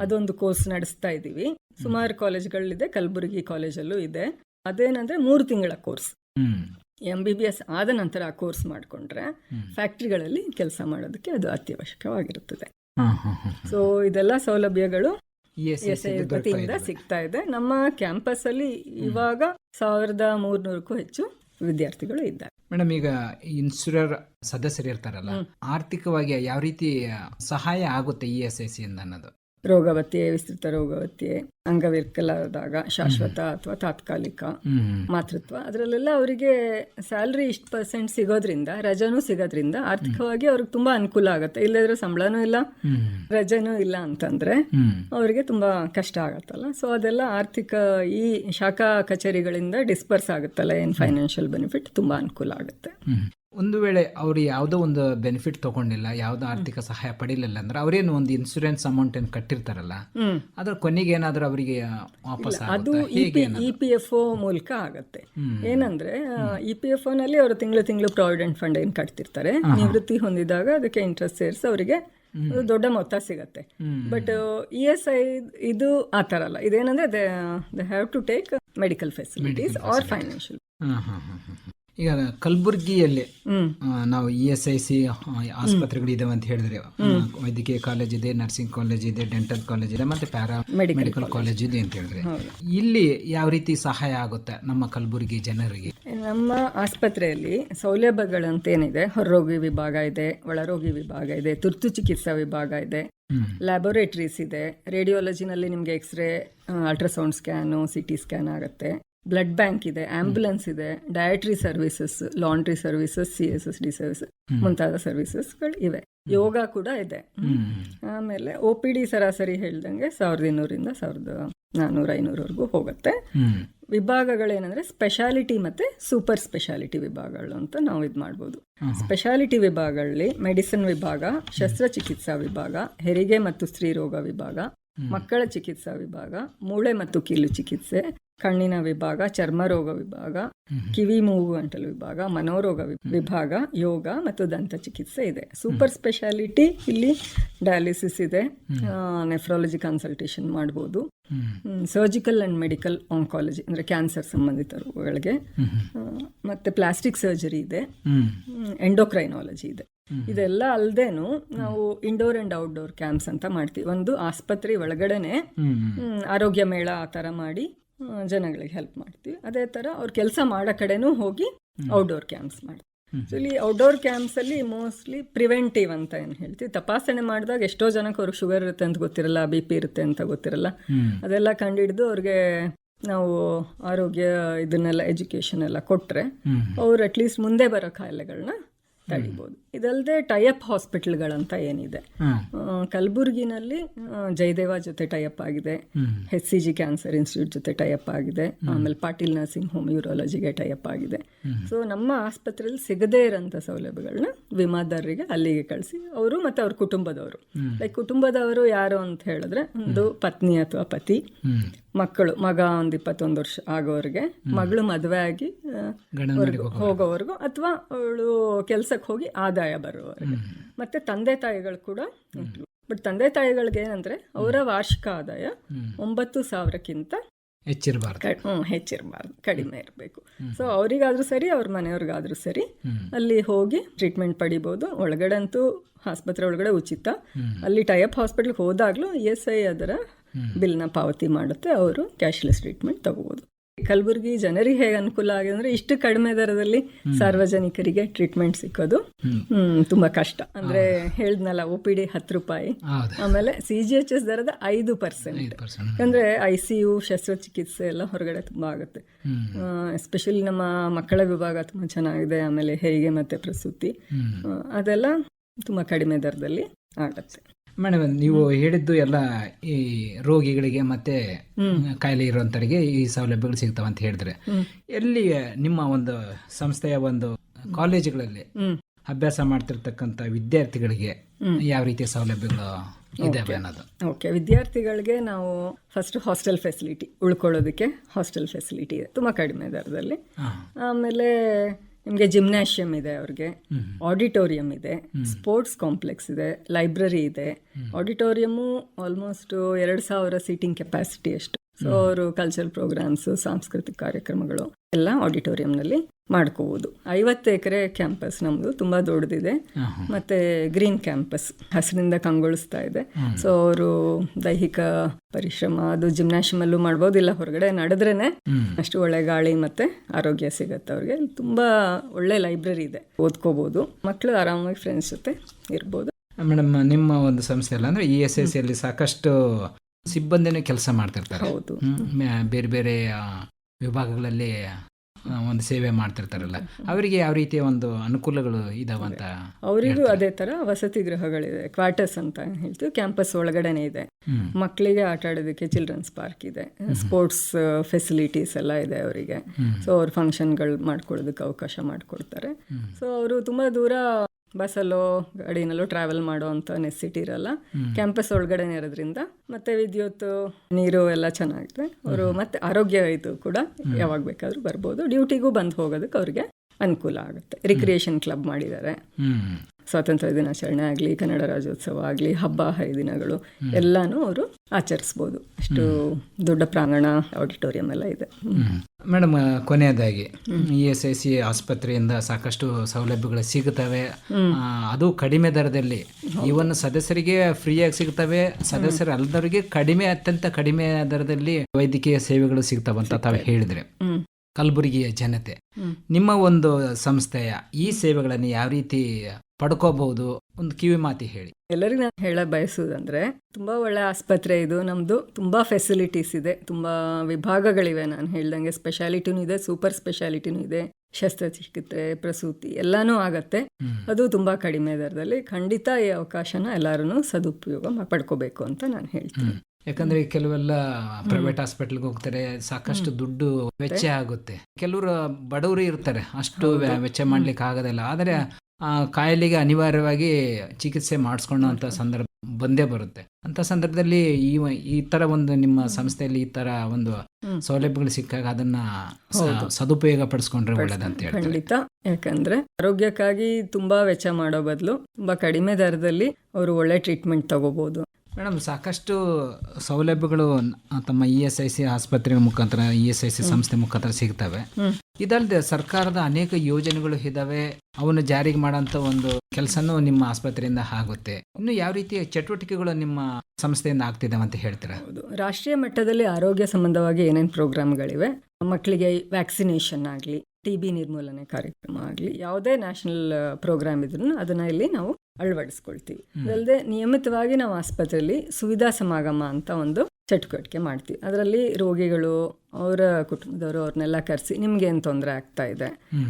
ಅದೊಂದು ಕೋರ್ಸ್ ನಡೆಸ್ತಾ ಇದ್ದೀವಿ. ಸುಮಾರು ಕಾಲೇಜ್ಗಳಿದೆ ಕಲಬುರಗಿ ಕಾಲೇಜಲ್ಲೂ ಇದೆ. ಅದೇನಂದ್ರೆ ಮೂರು ತಿಂಗಳ course. M B B S ಆದ ನಂತರ ಆ ಕೋರ್ಸ್ ಮಾಡಿಕೊಂಡ್ರೆ ಫ್ಯಾಕ್ಟ್ರಿಗಳಲ್ಲಿ ಕೆಲಸ ಮಾಡೋದಕ್ಕೆ ಅದು ಅತ್ಯವಶ್ಯಕವಾಗಿರುತ್ತದೆ. ಸೊ ಇದೆಲ್ಲ ಸೌಲಭ್ಯಗಳು ವತಿಯಿಂದ ಸಿಗ್ತಾ ಇದೆ. ನಮ್ಮ ಕ್ಯಾಂಪಸ್ ಅಲ್ಲಿ ಇವಾಗ ಸಾವಿರದ ಮೂರ್ನೂರಕ್ಕೂ ಹೆಚ್ಚು ವಿದ್ಯಾರ್ಥಿಗಳು ಇದ್ದಾರೆ. ಮೇಡಮ್ ಈಗ ಇನ್ಶೂರರ್ ಸದಸ್ಯರು ಇರ್ತಾರಲ್ಲ ಆರ್ಥಿಕವಾಗಿ ಯಾವ ರೀತಿ ಸಹಾಯ ಆಗುತ್ತೆ ಇ ಎಸ್ ಐ ಸಿ ಇಂದ ಅನ್ನೋದು? ರೋಗವತ್ಯೆ ವಿಸ್ತೃತ ರೋಗವತ್ತೆ ಅಂಗವಿರ್ಕಲಾದಾಗ ಶಾಶ್ವತ ಅಥವಾ ತಾತ್ಕಾಲಿಕ ಮಾತೃತ್ವ ಅದರಲ್ಲೆಲ್ಲ ಅವರಿಗೆ ಸ್ಯಾಲ್ರಿ ಇಷ್ಟು ಪರ್ಸೆಂಟ್ ಸಿಗೋದ್ರಿಂದ ರಜಾನು ಸಿಗೋದ್ರಿಂದ ಆರ್ಥಿಕವಾಗಿ ಅವ್ರಿಗೆ ತುಂಬಾ ಅನುಕೂಲ ಆಗುತ್ತೆ. ಇಲ್ಲದ್ರೆ ಸಂಬಳನೂ ಇಲ್ಲ ರಜಾನೂ ಇಲ್ಲ ಅಂತಂದ್ರೆ ಅವರಿಗೆ ತುಂಬಾ ಕಷ್ಟ ಆಗತ್ತಲ್ಲ. ಸೊ ಅದೆಲ್ಲ ಆರ್ಥಿಕ ಈ ಶಾಖಾ ಕಚೇರಿಗಳಿಂದ ಡಿಸ್ಪರ್ಸ್ ಆಗುತ್ತಲ್ಲ ಏನ್ ಫೈನಾನ್ಷಿಯಲ್ ಬೆನಿಫಿಟ್ ತುಂಬಾ ಅನುಕೂಲ ಆಗುತ್ತೆ. ಒಂದು ವೇಳೆ ಅವ್ರು ಯಾವುದೋ ಒಂದು ಬೆನಿಫಿಟ್ ತಗೊಂಡಿಲ್ಲ ಯಾವುದೋ ಆರ್ಥಿಕ ಸಹಾಯ ಪಡಿಲಿಲ್ಲ ಅಂದ್ರೆ ಅವ್ರೇನು ಒಂದು ಇನ್ಸೂರೆನ್ಸ್ ಅಮೌಂಟ್ ಏನು ಕಟ್ಟಿರ್ತಾರಲ್ಲ ಅದ್ರ ಕೊನೆಗೆ ಏನಾದ್ರೂ ಅವರಿಗೆ ವಾಪಸ್ ಅದು? ಇ ಪಿ ಎಫ್ ಒ ಮೂಲಕ ಆಗುತ್ತೆ. ಏನಂದ್ರೆ ಇ ಪಿ ಎಫ್ನಲ್ಲಿ ಅವರು ತಿಂಗಳು ತಿಂಗಳು ಪ್ರಾವಿಡೆಂಟ್ ಫಂಡ್ ಏನು ಕಟ್ತಿರ್ತಾರೆ. ನಿವೃತ್ತಿ ಹೊಂದಿದಾಗ ಅದಕ್ಕೆ ಇಂಟ್ರೆಸ್ಟ್ ಸೇರಿಸಿ ಅವರಿಗೆ ದೊಡ್ಡ ಮೊತ್ತ ಸಿಗತ್ತೆ. ಬಟ್ ಇ ಎಸ್ ಐ ಇದು ಆ ಥರ ಅಲ್ಲ. ಇದೇನಂದ್ರೆ they have to take medical facilities or financial. ಈಗ ಕಲಬುರ್ಗಿಯಲ್ಲಿ ನಾವು ಇ ಎಸ್ ಐ ಸಿ ಆಸ್ಪತ್ರೆಗಳು ಇದಾವೆ ಅಂತ ಹೇಳಿದ್ರೆ ವೈದ್ಯಕೀಯ ಕಾಲೇಜ್ ಇದೆ ನರ್ಸಿಂಗ್ ಕಾಲೇಜ್ ಇದೆ ಡೆಂಟಲ್ ಕಾಲೇಜ್ ಇದೆ ಮತ್ತೆ ಪ್ಯಾರಾ ಮೆಡಿಕಲ್ ಕಾಲೇಜ್ ಇದೆ ಅಂತ ಹೇಳಿದ್ರೆ ಇಲ್ಲಿ ಯಾವ ರೀತಿ ಸಹಾಯ ಆಗುತ್ತೆ ನಮ್ಮ ಕಲಬುರ್ಗಿ ಜನರಿಗೆ? ನಮ್ಮ ಆಸ್ಪತ್ರೆಯಲ್ಲಿ ಸೌಲಭ್ಯಗಳಂತೇನಿದೆ ಹೊರರೋಗಿ ವಿಭಾಗ ಇದೆ ಒಳರೋಗಿ ವಿಭಾಗ ಇದೆ ತುರ್ತು ಚಿಕಿತ್ಸಾ ವಿಭಾಗ ಇದೆ ಲ್ಯಾಬೋರೇಟರೀಸ್ ಲ್ಯಾಬೊರೇಟರೀಸ್ ಇದೆ ರೇಡಿಯಾಲಜಿನಲ್ಲಿ ನಿಮಗೆ X ray ultrasound scan C T scan ಆಗುತ್ತೆ. ಬ್ಲಡ್ ಬ್ಯಾಂಕ್ ಇದೆ ಆಂಬ್ಯುಲೆನ್ಸ್ ಇದೆ dietary services laundry services C S S D service ಮುಂತಾದ ಸರ್ವಿಸಸ್ಗಳು ಇವೆ. ಯೋಗ ಕೂಡ ಇದೆ. ಆಮೇಲೆ ಒ ಪಿ ಡಿ ಸರಾಸರಿ ಹೇಳ್ದಂಗೆ ಸಾವಿರದ ಇನ್ನೂರಿಂದ ಸಾವಿರದ ನಾನ್ನೂರ ಐನೂರವರೆಗೂ ಹೋಗುತ್ತೆ. ವಿಭಾಗಗಳೇನಂದ್ರೆ ಸ್ಪೆಷಾಲಿಟಿ ಮತ್ತೆ ಸೂಪರ್ ಸ್ಪೆಷಾಲಿಟಿ ವಿಭಾಗಗಳು ಅಂತ ನಾವು ಇದು ಮಾಡ್ಬೋದು. ಸ್ಪೆಷಾಲಿಟಿ ವಿಭಾಗಗಳಲ್ಲಿ ಮೆಡಿಸಿನ್ ವಿಭಾಗ ಶಸ್ತ್ರಚಿಕಿತ್ಸಾ ವಿಭಾಗ ಹೆರಿಗೆ ಮತ್ತು ಸ್ತ್ರೀ ರೋಗ ವಿಭಾಗ ಮಕ್ಕಳ ಚಿಕಿತ್ಸಾ ವಿಭಾಗ ಮೂಳೆ ಮತ್ತು ಕೀಲು ಚಿಕಿತ್ಸೆ ಕಣ್ಣಿನ ವಿಭಾಗ ಚರ್ಮ ರೋಗ ವಿಭಾಗ ಕಿವಿ ಮೂಗು ಗಂಟಲು ವಿಭಾಗ ಮನೋರೋಗ ವಿಭಾಗ ಯೋಗ ಮತ್ತು ದಂತ ಚಿಕಿತ್ಸೆ ಇದೆ. ಸೂಪರ್ ಸ್ಪೆಷಾಲಿಟಿ ಇಲ್ಲಿ ಡಯಾಲಿಸಿಸ್ ಇದೆ. ನೆಫ್ರಾಲಜಿ ಕನ್ಸಲ್ಟೇಷನ್ ಮಾಡ್ಬೋದು. ಸರ್ಜಿಕಲ್ ಅಂಡ್ ಮೆಡಿಕಲ್ ಆಂಕಾಲಜಿ ಅಂದ್ರೆ ಕ್ಯಾನ್ಸರ್ ಸಂಬಂಧಿತ ರೋಗಗಳಿಗೆ ಮತ್ತೆ ಪ್ಲಾಸ್ಟಿಕ್ ಸರ್ಜರಿ ಇದೆ. ಎಂಡೋಕ್ರೈನಾಲಜಿ ಇದೆ. ಇದೆಲ್ಲ ಅಲ್ದೇನು ನಾವು ಇಂಡೋರ್ ಅಂಡ್ ಔಟ್ಡೋರ್ ಕ್ಯಾಂಪ್ಸ್ ಅಂತ ಮಾಡ್ತೀವಿ. ಒಂದು ಆಸ್ಪತ್ರೆ ಒಳಗಡೆನೆ ಆರೋಗ್ಯ ಮೇಳ ಆ ತರ ಮಾಡಿ ಜನಗಳಿಗೆ ಹೆಲ್ಪ್ ಮಾಡ್ತೀವಿ. ಅದೇ ತರ ಅವ್ರ ಕೆಲಸ ಮಾಡೋ ಕಡೆನೂ ಹೋಗಿ ಔಟ್ಡೋರ್ ಕ್ಯಾಂಪ್ಸ್ ಮಾಡ್ತೀವಿ. ಸೊ ಇಲ್ಲಿ ಔಟ್ಡೋರ್ ಕ್ಯಾಂಪ್ಸಲ್ಲಿ ಮೋಸ್ಟ್ಲಿ ಪ್ರಿವೆಂಟಿವ್ ಅಂತ ಏನು ಹೇಳ್ತೀವಿ. ತಪಾಸಣೆ ಮಾಡಿದಾಗ ಎಷ್ಟೋ ಜನಕ್ಕೆ ಅವ್ರಿಗೆ ಶುಗರ್ ಇರುತ್ತೆ ಅಂತ ಗೊತ್ತಿರಲ್ಲ ಬಿ ಪಿ ಇರುತ್ತೆ ಅಂತ ಗೊತ್ತಿರಲ್ಲ. ಅದೆಲ್ಲ ಕಂಡುಹಿಡಿದು ಅವ್ರಿಗೆ ನಾವು ಆರೋಗ್ಯ ಇದನ್ನೆಲ್ಲ ಎಜುಕೇಶನ್ ಎಲ್ಲ ಕೊಟ್ಟರೆ ಅವ್ರು ಅಟ್ಲೀಸ್ಟ್ ಮುಂದೆ ಬರೋ ಕಾಯಿಲೆಗಳನ್ನ ತಡಿಬೋದು. ಇದಲ್ಲದೆ ಟೈಅಪ್ ಹಾಸ್ಪಿಟಲ್ಗಳಂತ ಏನಿದೆ. ಕಲಬುರಗಿನಲ್ಲಿ ಜಯದೇವ ಜೊತೆ ಟೈಅಪ್ ಆಗಿದೆ. H C G cancer institute ಜೊತೆ ಟೈಅಪ್ ಆಗಿದೆ. ಆಮೇಲೆ ಪಾಟೀಲ್ ನರ್ಸಿಂಗ್ ಹೋಮ್ ಯೂರಾಲಜಿಗೆ ಟೈಅಪ್ ಆಗಿದೆ. ಸೊ ನಮ್ಮ ಆಸ್ಪತ್ರೆಯಲ್ಲಿ ಸಿಗದೇ ಇರೋಂಥ ಸೌಲಭ್ಯಗಳನ್ನ ವಿಮಾದಾರರಿಗೆ ಅಲ್ಲಿಗೆ ಕಳಿಸಿ ಅವರು ಮತ್ತು ಅವ್ರ ಕುಟುಂಬದವರು. ಲೈಕ್ ಕುಟುಂಬದವರು ಯಾರು ಅಂತ ಹೇಳಿದ್ರೆ ಒಂದು ಪತ್ನಿ ಅಥವಾ ಪತಿ. ಮಕ್ಕಳು ಮಗ ಒಂದು ಇಪ್ಪತ್ತೊಂದು ವರ್ಷ ಆಗೋರಿಗೆ ಮಗಳು ಮದುವೆ ಆಗಿ ಹೋಗೋವರೆಗೂ ಅಥವಾ ಅವಳು ಕೆಲ್ಸಕ್ಕೆ ಹೋಗಿ ಆದಾಯ ಬರುವವರೆಗೆ. ಮತ್ತೆ ತಂದೆ ತಾಯಿಗಳು ಕೂಡ ಬಟ್ ತಂದೆ ತಾಯಿಗಳಿಗೆ ಏನಂದ್ರೆ ಅವರ ವಾರ್ಷಿಕ ಆದಾಯ ಒಂಬತ್ತು ಸಾವಿರಕ್ಕಿಂತ ಹೆಚ್ಚಿರಬಾರ್ದು. ಹ್ಮ್, ಹೆಚ್ಚಿರಬಾರ್ದು ಕಡಿಮೆ ಇರಬೇಕು. ಸೊ ಅವರಿಗಾದ್ರೂ ಸರಿ ಅವ್ರ ಮನೆಯವ್ರಿಗಾದ್ರೂ ಸರಿ ಅಲ್ಲಿ ಹೋಗಿ ಟ್ರೀಟ್ಮೆಂಟ್ ಪಡಿಬೋದು. ಒಳಗಡೆ ಅಂತೂ ಆಸ್ಪತ್ರೆ ಒಳಗಡೆ ಉಚಿತ. ಅಲ್ಲಿ ಟೈಅಪ್ ಅಪ್ ಹೋದಾಗಲೂ ಇ ಎಸ್ ಐ ಅದರ ಬಿಲ್ನ ಪಾವತಿ ಮಾಡುತ್ತೆ ಅವರು ಕ್ಯಾಶ್ಲೆಸ್ ಟ್ರೀಟ್ಮೆಂಟ್ ತಗೋಬೋದು. ಕಲಬುರಗಿ ಜನರಿಗೆ ಹೇಗೆ ಅನುಕೂಲ ಆಗಿದೆ ಅಂದ್ರೆ ಇಷ್ಟು ಕಡಿಮೆ ದರದಲ್ಲಿ ಸಾರ್ವಜನಿಕರಿಗೆ ಟ್ರೀಟ್ಮೆಂಟ್ ಸಿಕ್ಕೋದು ತುಂಬಾ ಕಷ್ಟ. ಅಂದ್ರೆ ಹೇಳ್ದ್ನಲ್ಲ ಒ ಪಿ ಡಿ ಹತ್ತು ರೂಪಾಯಿ. ಆಮೇಲೆ ಸಿ ಜಿ ಎಚ್ ಎಸ್ ದರದ ಐದು ಪರ್ಸೆಂಟ್. ಅಂದ್ರೆ ಐ ಸಿ ಯು ಶಸ್ತ್ರಚಿಕಿತ್ಸೆ ಎಲ್ಲ ಹೊರಗಡೆ ತುಂಬಾ ಆಗುತ್ತೆ. ಎಸ್ಪೆಷಲಿ ನಮ್ಮ ಮಕ್ಕಳ ವಿಭಾಗ ತುಂಬಾ ಚೆನ್ನಾಗಿದೆ ಆಮೇಲೆ ಹೆರಿಗೆ ಮತ್ತೆ ಪ್ರಸೂತಿ. ಅದೆಲ್ಲ ತುಂಬಾ ಕಡಿಮೆ ದರದಲ್ಲಿ ಆಗುತ್ತೆ. ಮೇಡಮ್ ನೀವು ಹೇಳಿದ್ದು ಎಲ್ಲ ಈ ರೋಗಿಗಳಿಗೆ ಮತ್ತೆ ಕಾಯಿಲೆ ಇರುವಂತರಿಗೆ ಈ ಸೌಲಭ್ಯಗಳು ಸಿಗ್ತಾವ ಅಂತ ಹೇಳಿದ್ರೆ. ಎಲ್ಲಿ ನಿಮ್ಮ ಒಂದು ಸಂಸ್ಥೆಯ ಒಂದು ಕಾಲೇಜುಗಳಲ್ಲಿ ಅಭ್ಯಾಸ ಮಾಡ್ತಿರ್ತಕ್ಕಂಥ ವಿದ್ಯಾರ್ಥಿಗಳಿಗೆ ಯಾವ ರೀತಿಯ ಸೌಲಭ್ಯಗಳು ಇದಾವೆ ಅನ್ನೋದು? ಓಕೆ ವಿದ್ಯಾರ್ಥಿಗಳಿಗೆ ನಾವು ಫಸ್ಟ್ ಹಾಸ್ಟೆಲ್ ಫೆಸಿಲಿಟಿ ಉಳ್ಕೊಳ್ಳೋದಕ್ಕೆ ಹಾಸ್ಟೆಲ್ ಫೆಸಿಲಿಟಿ ಇದೆ. ತುಂಬ ಕಡಿಮೆ ದರದಲ್ಲಿ. ಆಮೇಲೆ ನಿಮಗೆ ಜಿಮ್ನಾಷಿಯಂ ಇದೆ ಅವ್ರಿಗೆ ಆಡಿಟೋರಿಯಂ ಇದೆ ಸ್ಪೋರ್ಟ್ಸ್ ಕಾಂಪ್ಲೆಕ್ಸ್ ಇದೆ ಲೈಬ್ರರಿ ಇದೆ. ಆಡಿಟೋರಿಯಮ್ಮು ಆಲ್ಮೋಸ್ಟ್ ಎರಡು ಸಾವಿರ ಸೀಟಿಂಗ್ ಕೆಪಾಸಿಟಿ ಅಷ್ಟು. ಸೊ ಅವರು ಕಲ್ಚರಲ್ ಪ್ರೋಗ್ರಾಮ್ಸ್ ಸಾಂಸ್ಕೃತಿಕ ಕಾರ್ಯಕ್ರಮಗಳು ಎಲ್ಲ ಆಡಿಟೋರಿಯಂನಲ್ಲಿ ಮಾಡ್ಕೋಬಹುದು ಐವತ್ತು ಎಕರೆ ಕ್ಯಾಂಪಸ್ ನಮ್ಮದು ತುಂಬಾ ದೊಡ್ಡದಿದೆ. ಮತ್ತೆ ಗ್ರೀನ್ ಕ್ಯಾಂಪಸ್ ಹಸಿರಿಂದ ಕಂಗೊಳಿಸ್ತಾ ಇದೆ. ಸೊ ಅವರು ದೈಹಿಕ ಪರಿಶ್ರಮ ಅದು ಜಿಮ್ನಾಶಿಯಂ ಅಲ್ಲೂ ಮಾಡ್ಬೋದು ಇಲ್ಲ ಹೊರಗಡೆ ನಡೆದ್ರೇನೆ ಅಷ್ಟು ಒಳ್ಳೆ ಗಾಳಿ ಮತ್ತೆ ಆರೋಗ್ಯ ಸಿಗತ್ತೆ ಅವ್ರಿಗೆ. ತುಂಬಾ ಒಳ್ಳೆ ಲೈಬ್ರರಿ ಇದೆ. ಓದ್ಕೋಬಹುದು ಮಕ್ಕಳು ಆರಾಮಾಗಿ ಫ್ರೆಂಡ್ಸ್ ಜೊತೆ ಇರ್ಬೋದು. ಮೇಡಮ್ ನಿಮ್ಮ ಒಂದು ಸಂಸ್ಥೆ ಅಲ್ಲ ಅಂದ್ರೆ ಇ ಎಸ್ ಎಸ್ ಅಲ್ಲಿ ಸಾಕಷ್ಟು ಸಿಬ್ಬಂದಿನೂ ಕೆಲಸ ಮಾಡ್ತಿರ್ತಾರೆ. ಬೇರೆ ಬೇರೆ ವಿಭಾಗಗಳಲ್ಲಿ ಒಂದು ಸೇವೆ ಮಾಡ್ತಿರ್ತಾರಲ್ಲ. ಅವರಿಗೆ ಯಾವ ರೀತಿಯ ಒಂದು ಅನುಕೂಲಗಳು ಇದಾವಂತ ಅವರಿಗೂ ಅದೇ ತರ ವಸತಿ ಗೃಹಗಳಿದೆ ಕ್ವಾರ್ಟರ್ಸ್ ಅಂತ ಹೇಳ್ತೀವಿ ಕ್ಯಾಂಪಸ್ ಒಳಗಡೆನೆ ಇದೆ. ಮಕ್ಕಳಿಗೆ ಆಟ ಆಡೋದಕ್ಕೆ ಚಿಲ್ಡ್ರನ್ಸ್ ಪಾರ್ಕ್ ಇದೆ. ಸ್ಪೋರ್ಟ್ಸ್ ಫೆಸಿಲಿಟೀಸ್ ಎಲ್ಲ ಇದೆ ಅವರಿಗೆ. ಸೊ ಅವ್ರ ಫಂಕ್ಷನ್ಗಳು ಮಾಡ್ಕೊಳ್ಳೋದಕ್ಕೆ ಅವಕಾಶ ಮಾಡಿಕೊಡ್ತಾರೆ. ಸೊ ಅವರು ತುಂಬಾ ದೂರ ಬಸ್ಸಲ್ಲೋ ಗಾಡಿನಲ್ಲೋ ಟ್ರಾವೆಲ್ ಮಾಡೋ ಅಂತ ನೆಸಿಟಿ ಇರಲ್ಲ. ಕ್ಯಾಂಪಸ್ ಒಳಗಡೆನೇ ಇರೋದ್ರಿಂದ ಮತ್ತೆ ವಿದ್ಯುತ್ ನೀರು ಎಲ್ಲ ಚೆನ್ನಾಗಿದೆ ಅವರು ಮತ್ತೆ ಆರೋಗ್ಯ ಇದು ಕೂಡ ಯಾವಾಗ ಬೇಕಾದ್ರೂ ಬರ್ಬೋದು. ಡ್ಯೂಟಿಗೂ ಬಂದು ಹೋಗೋದಕ್ಕೆ ಅವ್ರಿಗೆ ಅನುಕೂಲ ಆಗುತ್ತೆ. ರಿಕ್ರಿಯೇಷನ್ ಕ್ಲಬ್ ಮಾಡಿದ್ದಾರೆ. ಸ್ವಾತಂತ್ರ್ಯ ದಿನಾಚರಣೆ ಆಗಲಿ ಕನ್ನಡ ರಾಜ್ಯೋತ್ಸವ ಆಗಲಿ ಹಬ್ಬ ಹರಿದಿನಗಳು ಎಲ್ಲಾನು ಅವರು ಆಚರಿಸ್ಬೋದು. ಅಷ್ಟು ದೊಡ್ಡ ಪ್ರಾಂಗಣ ಆಡಿಟೋರಿಯಂ ಎಲ್ಲ ಇದೆ. ಮೇಡಮ್ ಕೊನೆಯದಾಗಿ ಇ ಎಸ್ ಐ ಸಿ ಆಸ್ಪತ್ರೆಯಿಂದ ಸಾಕಷ್ಟು ಸೌಲಭ್ಯಗಳು ಸಿಗುತ್ತವೆ. ಅದು ಕಡಿಮೆ ದರದಲ್ಲಿ. ಇವನ್ ಸದಸ್ಯರಿಗೆ ಫ್ರೀಯಾಗಿ ಸಿಗ್ತವೆ ಸದಸ್ಯರು ಅಲ್ಲದವರಿಗೆ ಕಡಿಮೆ ಅತ್ಯಂತ ಕಡಿಮೆ ದರದಲ್ಲಿ ವೈದ್ಯಕೀಯ ಸೇವೆಗಳು ಸಿಗ್ತಾವಂತ ತಾವು ಹೇಳಿದ್ರೆ. ಕಲಬುರಗಿಯ ಜನತೆ ನಿಮ್ಮ ಒಂದು ಸಂಸ್ಥೆಯ ಈ ಸೇವೆಗಳನ್ನು ಯಾವ ರೀತಿ ಪಡ್ಕೋಬಹುದು. ಒಂದು ಕಿವಿ ಮಾತಿ ಹೇಳಿ. ಎಲ್ಲರಿಗೂ ನಾನು ಹೇಳ ಬಯಸುವುದಂದ್ರೆ ತುಂಬಾ ಒಳ್ಳೆ ಆಸ್ಪತ್ರೆ ಇದು. ನಮ್ದು ತುಂಬಾ ಫೆಸಿಲಿಟೀಸ್ ಇದೆ. ತುಂಬಾ ವಿಭಾಗಗಳಿವೆ ನಾನು ಹೇಳ್ದಂಗೆ. ಸ್ಪೆಷಾಲಿಟಿನೂ ಇದೆ ಸೂಪರ್ ಸ್ಪೆಷಾಲಿಟಿನೂ ಇದೆ. ಶಸ್ತ್ರಚಿಕಿತ್ಸೆ ಪ್ರಸೂತಿ ಎಲ್ಲಾನು ಆಗತ್ತೆ. ಅದು ತುಂಬಾ ಕಡಿಮೆ ದರದಲ್ಲಿ. ಖಂಡಿತ ಈ ಅವಕಾಶನ ಎಲ್ಲರೂ ಸದುಪಯೋಗ ಪಡ್ಕೋಬೇಕು ಅಂತ ನಾನು ಹೇಳ್ತೀನಿ. ಯಾಕಂದ್ರೆ ಕೆಲವೆಲ್ಲ ಪ್ರೈವೇಟ್ ಹಾಸ್ಪಿಟಲ್ಗೆ ಹೋಗ್ತಾರೆ ಸಾಕಷ್ಟು ದುಡ್ಡು ವೆಚ್ಚ ಆಗುತ್ತೆ. ಕೆಲವರು ಬಡವರು ಇರ್ತಾರೆ. ಅಷ್ಟು ವೆಚ್ಚ ಮಾಡ್ಲಿಕ್ಕೆ ಆಗೋದಿಲ್ಲ ಆದರೆ ಆ ಕಾಯಿಲೆಗೆ ಅನಿವಾರ್ಯವಾಗಿ ಚಿಕಿತ್ಸೆ ಮಾಡಿಸ್ಕೊಳ್ಳೋಂಥ ಸಂದರ್ಭ ಬಂದೇ ಬರುತ್ತೆ. ಅಂತ ಸಂದರ್ಭದಲ್ಲಿ ಈ ಈ ತರ ಒಂದು ನಿಮ್ಮ ಸಂಸ್ಥೆಯಲ್ಲಿ ಈ ತರ ಒಂದು ಸೌಲಭ್ಯಗಳು ಸಿಕ್ಕಾಗ ಅದನ್ನ. ಸದುಪಯೋಗ ಪಡಿಸ್ಕೊಂಡ್ರೆ ಒಳ್ಳೇದಂತ ಹೇಳಿ ಖಂಡಿತ. ಯಾಕಂದ್ರೆ ಆರೋಗ್ಯಕ್ಕಾಗಿ ತುಂಬಾ ವೆಚ್ಚ ಮಾಡೋ ಬದಲು ತುಂಬಾ ಕಡಿಮೆ ದರದಲ್ಲಿ ಅವರು ಒಳ್ಳೆ ಟ್ರೀಟ್ಮೆಂಟ್ ತಗೋಬಹುದು ಮೇಡಮ್ ಸಾಕಷ್ಟು ಸೌಲಭ್ಯಗಳು ತಮ್ಮ ಇ ಎಸ್ ಐ ಸಿ ಆಸ್ಪತ್ರೆ ಮುಖಾಂತರ ಇ ಎಸ್ ಐ ಸಿ ಸಂಸ್ಥೆ ಮುಖಾಂತರ ಸಿಗ್ತವೆ. ಇದಲ್ಲದೆ ಸರ್ಕಾರದ ಅನೇಕ ಯೋಜನೆಗಳು ಇದಾವೆ. ಅವನ್ನು ಜಾರಿಗೆ ಮಾಡೋಂಥ ಒಂದು ಕೆಲಸನೂ ನಿಮ್ಮ ಆಸ್ಪತ್ರೆಯಿಂದ ಆಗುತ್ತೆ. ಇನ್ನು ಯಾವ ರೀತಿಯ ಚಟುವಟಿಕೆಗಳು ನಿಮ್ಮ ಸಂಸ್ಥೆಯಿಂದ ಆಗ್ತಿದ್ದಾವೆ ಅಂತ ಹೇಳ್ತೀರಾ? ಹೌದು. ರಾಷ್ಟ್ರೀಯ ಮಟ್ಟದಲ್ಲಿ ಆರೋಗ್ಯ ಸಂಬಂಧವಾಗಿ ಏನೇನು ಪ್ರೋಗ್ರಾಮ್ಗಳಿವೆ? ಮಕ್ಕಳಿಗೆ ವ್ಯಾಕ್ಸಿನೇಷನ್ ಆಗಲಿ ಟಿ ಬಿ ನಿರ್ಮೂಲನೆ ಕಾರ್ಯಕ್ರಮ ಆಗಲಿ ಯಾವುದೇ ನ್ಯಾಷನಲ್ ಪ್ರೋಗ್ರಾಮ್ ಇದ್ರೂ ಅದನ್ನ ಇಲ್ಲಿ ನಾವು ಅಳವಡಿಸ್ಕೊಳ್ತೀವಿ. ಅದಲ್ಲದೆ ನಿಯಮಿತವಾಗಿ ನಾವು ಆಸ್ಪತ್ರೆಯಲ್ಲಿ ಸುವಿಧಾ ಸಮಾಗಮ ಅಂತ ಒಂದು ಚಟುವಟಿಕೆ ಮಾಡ್ತೀವಿ. ಅದರಲ್ಲಿ ರೋಗಿಗಳು ಅವರ ಕುಟುಂಬದವರು ಅವ್ರನ್ನೆಲ್ಲ ಕರೆಸಿ ನಿಮ್ಗೆ ಏನು ತೊಂದರೆ ಆಗ್ತಾ ಇದೆ?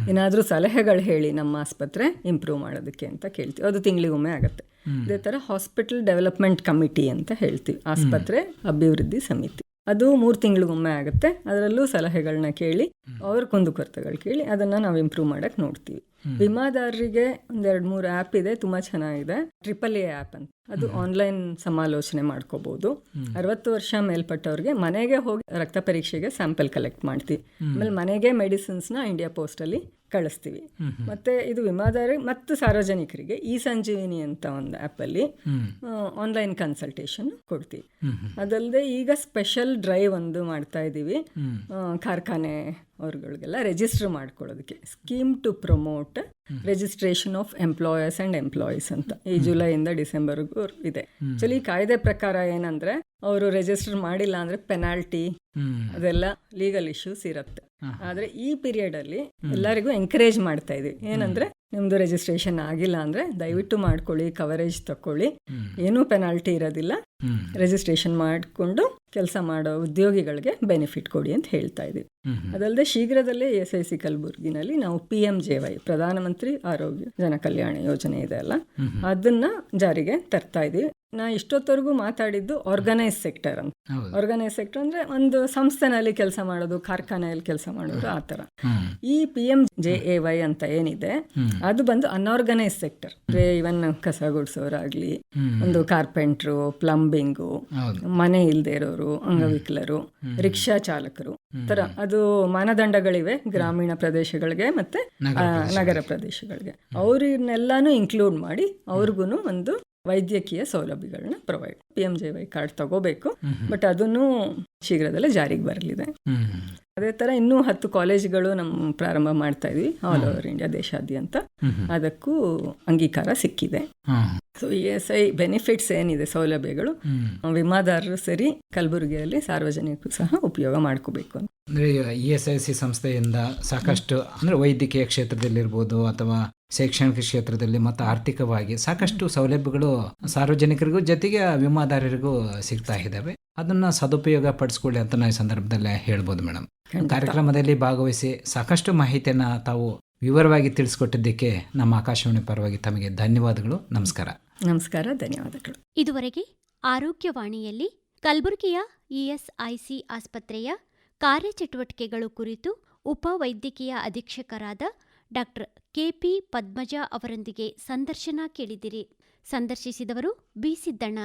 ಏನಾದರೂ ಸಲಹೆಗಳು ಹೇಳಿ ನಮ್ಮ ಆಸ್ಪತ್ರೆ ಇಂಪ್ರೂವ್ ಮಾಡೋದಕ್ಕೆ ಅಂತ ಕೇಳ್ತೀವಿ. ಅದು ತಿಂಗಳಿಗೊಮ್ಮೆ ಆಗುತ್ತೆ. ಇದೇ ಥರ ಹಾಸ್ಪಿಟಲ್ ಡೆವಲಪ್ಮೆಂಟ್ ಕಮಿಟಿ ಅಂತ ಹೇಳ್ತೀವಿ. ಆಸ್ಪತ್ರೆ ಅಭಿವೃದ್ಧಿ ಸಮಿತಿ. ಅದು ಮೂರು ತಿಂಗಳಿಗೊಮ್ಮೆ ಆಗುತ್ತೆ. ಅದರಲ್ಲೂ ಸಲಹೆಗಳನ್ನ ಕೇಳಿ ಅವ್ರ ಕುಂದುಕೊರತೆಗಳು ಕೇಳಿ ಅದನ್ನು ನಾವು ಇಂಪ್ರೂವ್ ಮಾಡೋಕ್ಕೆ ನೋಡ್ತೀವಿ. ವಿಮಾದಾರರಿಗೆ ಒಂದೆರಡು ಮೂರು ಆ್ಯಪ್ ಇದೆ ತುಂಬ ಚೆನ್ನಾಗಿದೆ. ಟ್ರಿಪಲ್ ಎ ಆ್ಯಪ್ ಅಂತ. ಅದು ಆನ್ಲೈನ್ ಸಮಾಲೋಚನೆ ಮಾಡ್ಕೋಬಹುದು ಅರವತ್ತು ವರ್ಷ ಮೇಲ್ಪಟ್ಟವ್ರಿಗೆ ಮನೆಗೆ ಹೋಗಿ ರಕ್ತ ಪರೀಕ್ಷೆಗೆ ಸ್ಯಾಂಪಲ್ ಕಲೆಕ್ಟ್ ಮಾಡ್ತೀವಿ. ಆಮೇಲೆ ಮನೆಗೆ ಮೆಡಿಸಿನ್ಸ್ನ ಇಂಡಿಯಾ ಪೋಸ್ಟಲ್ಲಿ ಕಳಿಸ್ತೀವಿ. ಮತ್ತೆ ಇದು ವಿಮಾದಾರಿ ಮತ್ತು ಸಾರ್ವಜನಿಕರಿಗೆ ಈ ಸಂಜೀವಿನಿ ಅಂತ ಒಂದು ಆ್ಯಪಲ್ಲಿ ಆನ್ಲೈನ್ ಕನ್ಸಲ್ಟೇಷನ್ ಕೊಡ್ತೀವಿ. ಅದಲ್ಲದೆ ಈಗ ಸ್ಪೆಷಲ್ ಡ್ರೈವ್ ಒಂದು ಮಾಡ್ತಾ ಇದ್ದೀವಿ. ಕಾರ್ಖಾನೆ ಅವ್ರಗಳಿಗೆಲ್ಲ ರಿಜಿಸ್ಟರ್ ಮಾಡ್ಕೊಳ್ಳೋದಕ್ಕೆ. Scheme to promote registration of employers and employees ಅಂತ. ಈ ಜುಲೈಯಿಂದ ಡಿಸೆಂಬರ್ಗೂ ಇದೆ. ಆಕ್ಚುಲಿ ಕಾಯ್ದೆ ಪ್ರಕಾರ ಏನಂದ್ರೆ ಅವರು ರಿಜಿಸ್ಟರ್ ಮಾಡಿಲ್ಲ ಅಂದ್ರೆ ಪೆನಾಲ್ಟಿ ಅದೆಲ್ಲ ಲೀಗಲ್ ಇಶ್ಯೂಸ್ ಇರುತ್ತೆ. ಆದ್ರೆ ಈ ಪೀರಿಯಡ್ ಅಲ್ಲಿ ಎಲ್ಲರಿಗೂ ಎನ್ಕರೇಜ್ ಮಾಡ್ತಾ ಇದ್ವಿ. ಏನಂದ್ರೆ ನಿಮ್ದು ರಿಜಿಸ್ಟ್ರೇಷನ್ ಆಗಿಲ್ಲ ಅಂದ್ರೆ ದಯವಿಟ್ಟು ಮಾಡ್ಕೊಳ್ಳಿ ಕವರೇಜ್ ತಕೊಳ್ಳಿ. ಏನೂ ಪೆನಾಲ್ಟಿ ಇರೋದಿಲ್ಲ. ರಿಜಿಸ್ಟ್ರೇಷನ್ ಮಾಡಿಕೊಂಡು ಕೆಲಸ ಮಾಡೋ ಉದ್ಯೋಗಿಗಳಿಗೆ ಬೆನಿಫಿಟ್ ಕೊಡಿ ಅಂತ ಹೇಳ್ತಾ ಇದೀವಿ. ಅದಲ್ಲದೆ ಶೀಘ್ರದಲ್ಲೇ ಎಸ್ ಐ ಸಿ ಕಲಬುರ್ಗಿನಲ್ಲಿ ನಾವು ಪಿ ಎಂ ಜೆ ವೈ ಪ್ರಧಾನಮಂತ್ರಿ ಆರೋಗ್ಯ ಜನ ಕಲ್ಯಾಣ ಯೋಜನೆ ಇದೆ ಅಲ್ಲ? ಅದನ್ನ ಜಾರಿಗೆ ತರ್ತಾ ಇದೀವಿ. ನಾ ಇಷ್ಟೊತ್ತವರೆಗೂ ಮಾತಾಡಿದ್ದು ಆರ್ಗನೈಸ್ ಸೆಕ್ಟರ್ ಅಂತ. ಆರ್ಗನೈಸ್ ಸೆಕ್ಟರ್ ಅಂದ್ರೆ ಒಂದು ಸಂಸ್ಥೆನಲ್ಲಿ ಕೆಲಸ ಮಾಡೋದು ಕಾರ್ಖಾನೆಯಲ್ಲಿ ಕೆಲಸ ಮಾಡೋದು ಆ ತರ ಈ P M J A Y ಅಂತ ಏನಿದೆ ಅದು ಬಂದು ಅನ್ಆರ್ಗನೈಸ್ ಸೆಕ್ಟರ್ ಅಂದ್ರೆ ಇವನ್ ಕಸ ಗುಡಿಸೋರಾಗ್ಲಿ ಒಂದು ಕಾರ್ಪೆಂಟ್ರು ಪ್ಲಂಬಿಂಗ್ ಮನೆ ಇಲ್ದೆ ಇರೋರು ಅಂಗವಿಕಲರು ರಿಕ್ಷಾ ಚಾಲಕರು. ತರ ಅದು ಮಾನದಂಡಗಳಿವೆ ಗ್ರಾಮೀಣ ಪ್ರದೇಶಗಳಿಗೆ ಮತ್ತೆ ನಗರ ಪ್ರದೇಶಗಳಿಗೆ. ಅವ್ರನ್ನೆಲ್ಲಾನು ಇನ್ಕ್ಲೂಡ್ ಮಾಡಿ ಅವ್ರಿಗೂ ಒಂದು ವೈದ್ಯಕೀಯ ಸೌಲಭ್ಯಗಳನ್ನ provide P M J Y card ತಗೋಬೇಕು ಬಟ್ ಅದನ್ನು ಶೀಘ್ರದಲ್ಲೇ ಜಾರಿಗೆ ಬರಲಿದೆ. ಅದೇ ತರ ಇನ್ನೂ ಹತ್ತು ಕಾಲೇಜ್ಗಳು ನಮ್ಮ ಪ್ರಾರಂಭ ಮಾಡ್ತಾ ಇದ್ವಿ ಆಲ್ ಓವರ್ ಇಂಡಿಯಾ ದೇಶಾದ್ಯಂತ. ಅದಕ್ಕೂ ಅಂಗೀಕಾರ ಸಿಕ್ಕಿದೆ. So E S I benefits ಏನಿದೆ ಸೌಲಭ್ಯಗಳು? ವಿಮಾದಾರರು ಸರಿ ಕಲಬುರಗಿಯಲ್ಲಿ ಸಾರ್ವಜನಿಕರು ಸಹ ಉಪಯೋಗ ಮಾಡ್ಕೋಬೇಕು ಅಂದ್ರೆ ಇ ಎಸ್ ಐ ಸಿ ಸಂಸ್ಥೆಯಿಂದ ಸಾಕಷ್ಟು ಅಂದ್ರೆ ವೈದ್ಯಕೀಯ ಕ್ಷೇತ್ರದಲ್ಲಿರ್ಬೋದು ಅಥವಾ ಶೈಕ್ಷಣಿಕ ಕ್ಷೇತ್ರದಲ್ಲಿ ಮತ್ತು ಆರ್ಥಿಕವಾಗಿ ಸಾಕಷ್ಟು ಸೌಲಭ್ಯಗಳು ಸಾರ್ವಜನಿಕರಿಗೂ ಜೊತೆಗೆ ವಿಮಾದಾರರಿಗೂ ಸಿಗ್ತಾ ಇದ್ದಾವೆ. ಅದನ್ನು ಸದುಪಯೋಗ ಪಡಿಸ್ಕೊಳ್ಳಿ ಅಂತ ನಾವು ಈ ಸಂದರ್ಭದಲ್ಲಿ ಹೇಳ್ಬೋದು ಮೇಡಮ್. ಕಾರ್ಯಕ್ರಮದಲ್ಲಿ ಭಾಗವಹಿಸಿ ಸಾಕಷ್ಟು ಮಾಹಿತಿಯನ್ನು ತಾವು ವಿವರವಾಗಿ ತಿಳಿಸ್ಕೊಟ್ಟಿದ್ದಕ್ಕೆ ನಮ್ಮ ಆಕಾಶವಾಣಿ ಪರವಾಗಿ ತಮಗೆ ಧನ್ಯವಾದಗಳು. ನಮಸ್ಕಾರ. ನಮಸ್ಕಾರ ಧನ್ಯವಾದಗಳು. ಇದುವರೆಗೆ ಆರೋಗ್ಯವಾಣಿಯಲ್ಲಿ ಕಲಬುರಗಿಯ ಇಎಸ್ಐಸಿ ಆಸ್ಪತ್ರೆಯ ಕಾರ್ಯಚಟುವಟಿಕೆಗಳು ಕುರಿತು ಉಪವೈದ್ಯಕೀಯ ಅಧೀಕ್ಷಕರಾದ ಡಾಕ್ಟರ್ ಕೆಪಿ ಪದ್ಮಜಾ ಅವರೊಂದಿಗೆ ಸಂದರ್ಶನ ಕೇಳಿದಿರಿ. ಸಂದರ್ಶಿಸಿದವರು ಬಿ. ಸಿದ್ದಣ್ಣ.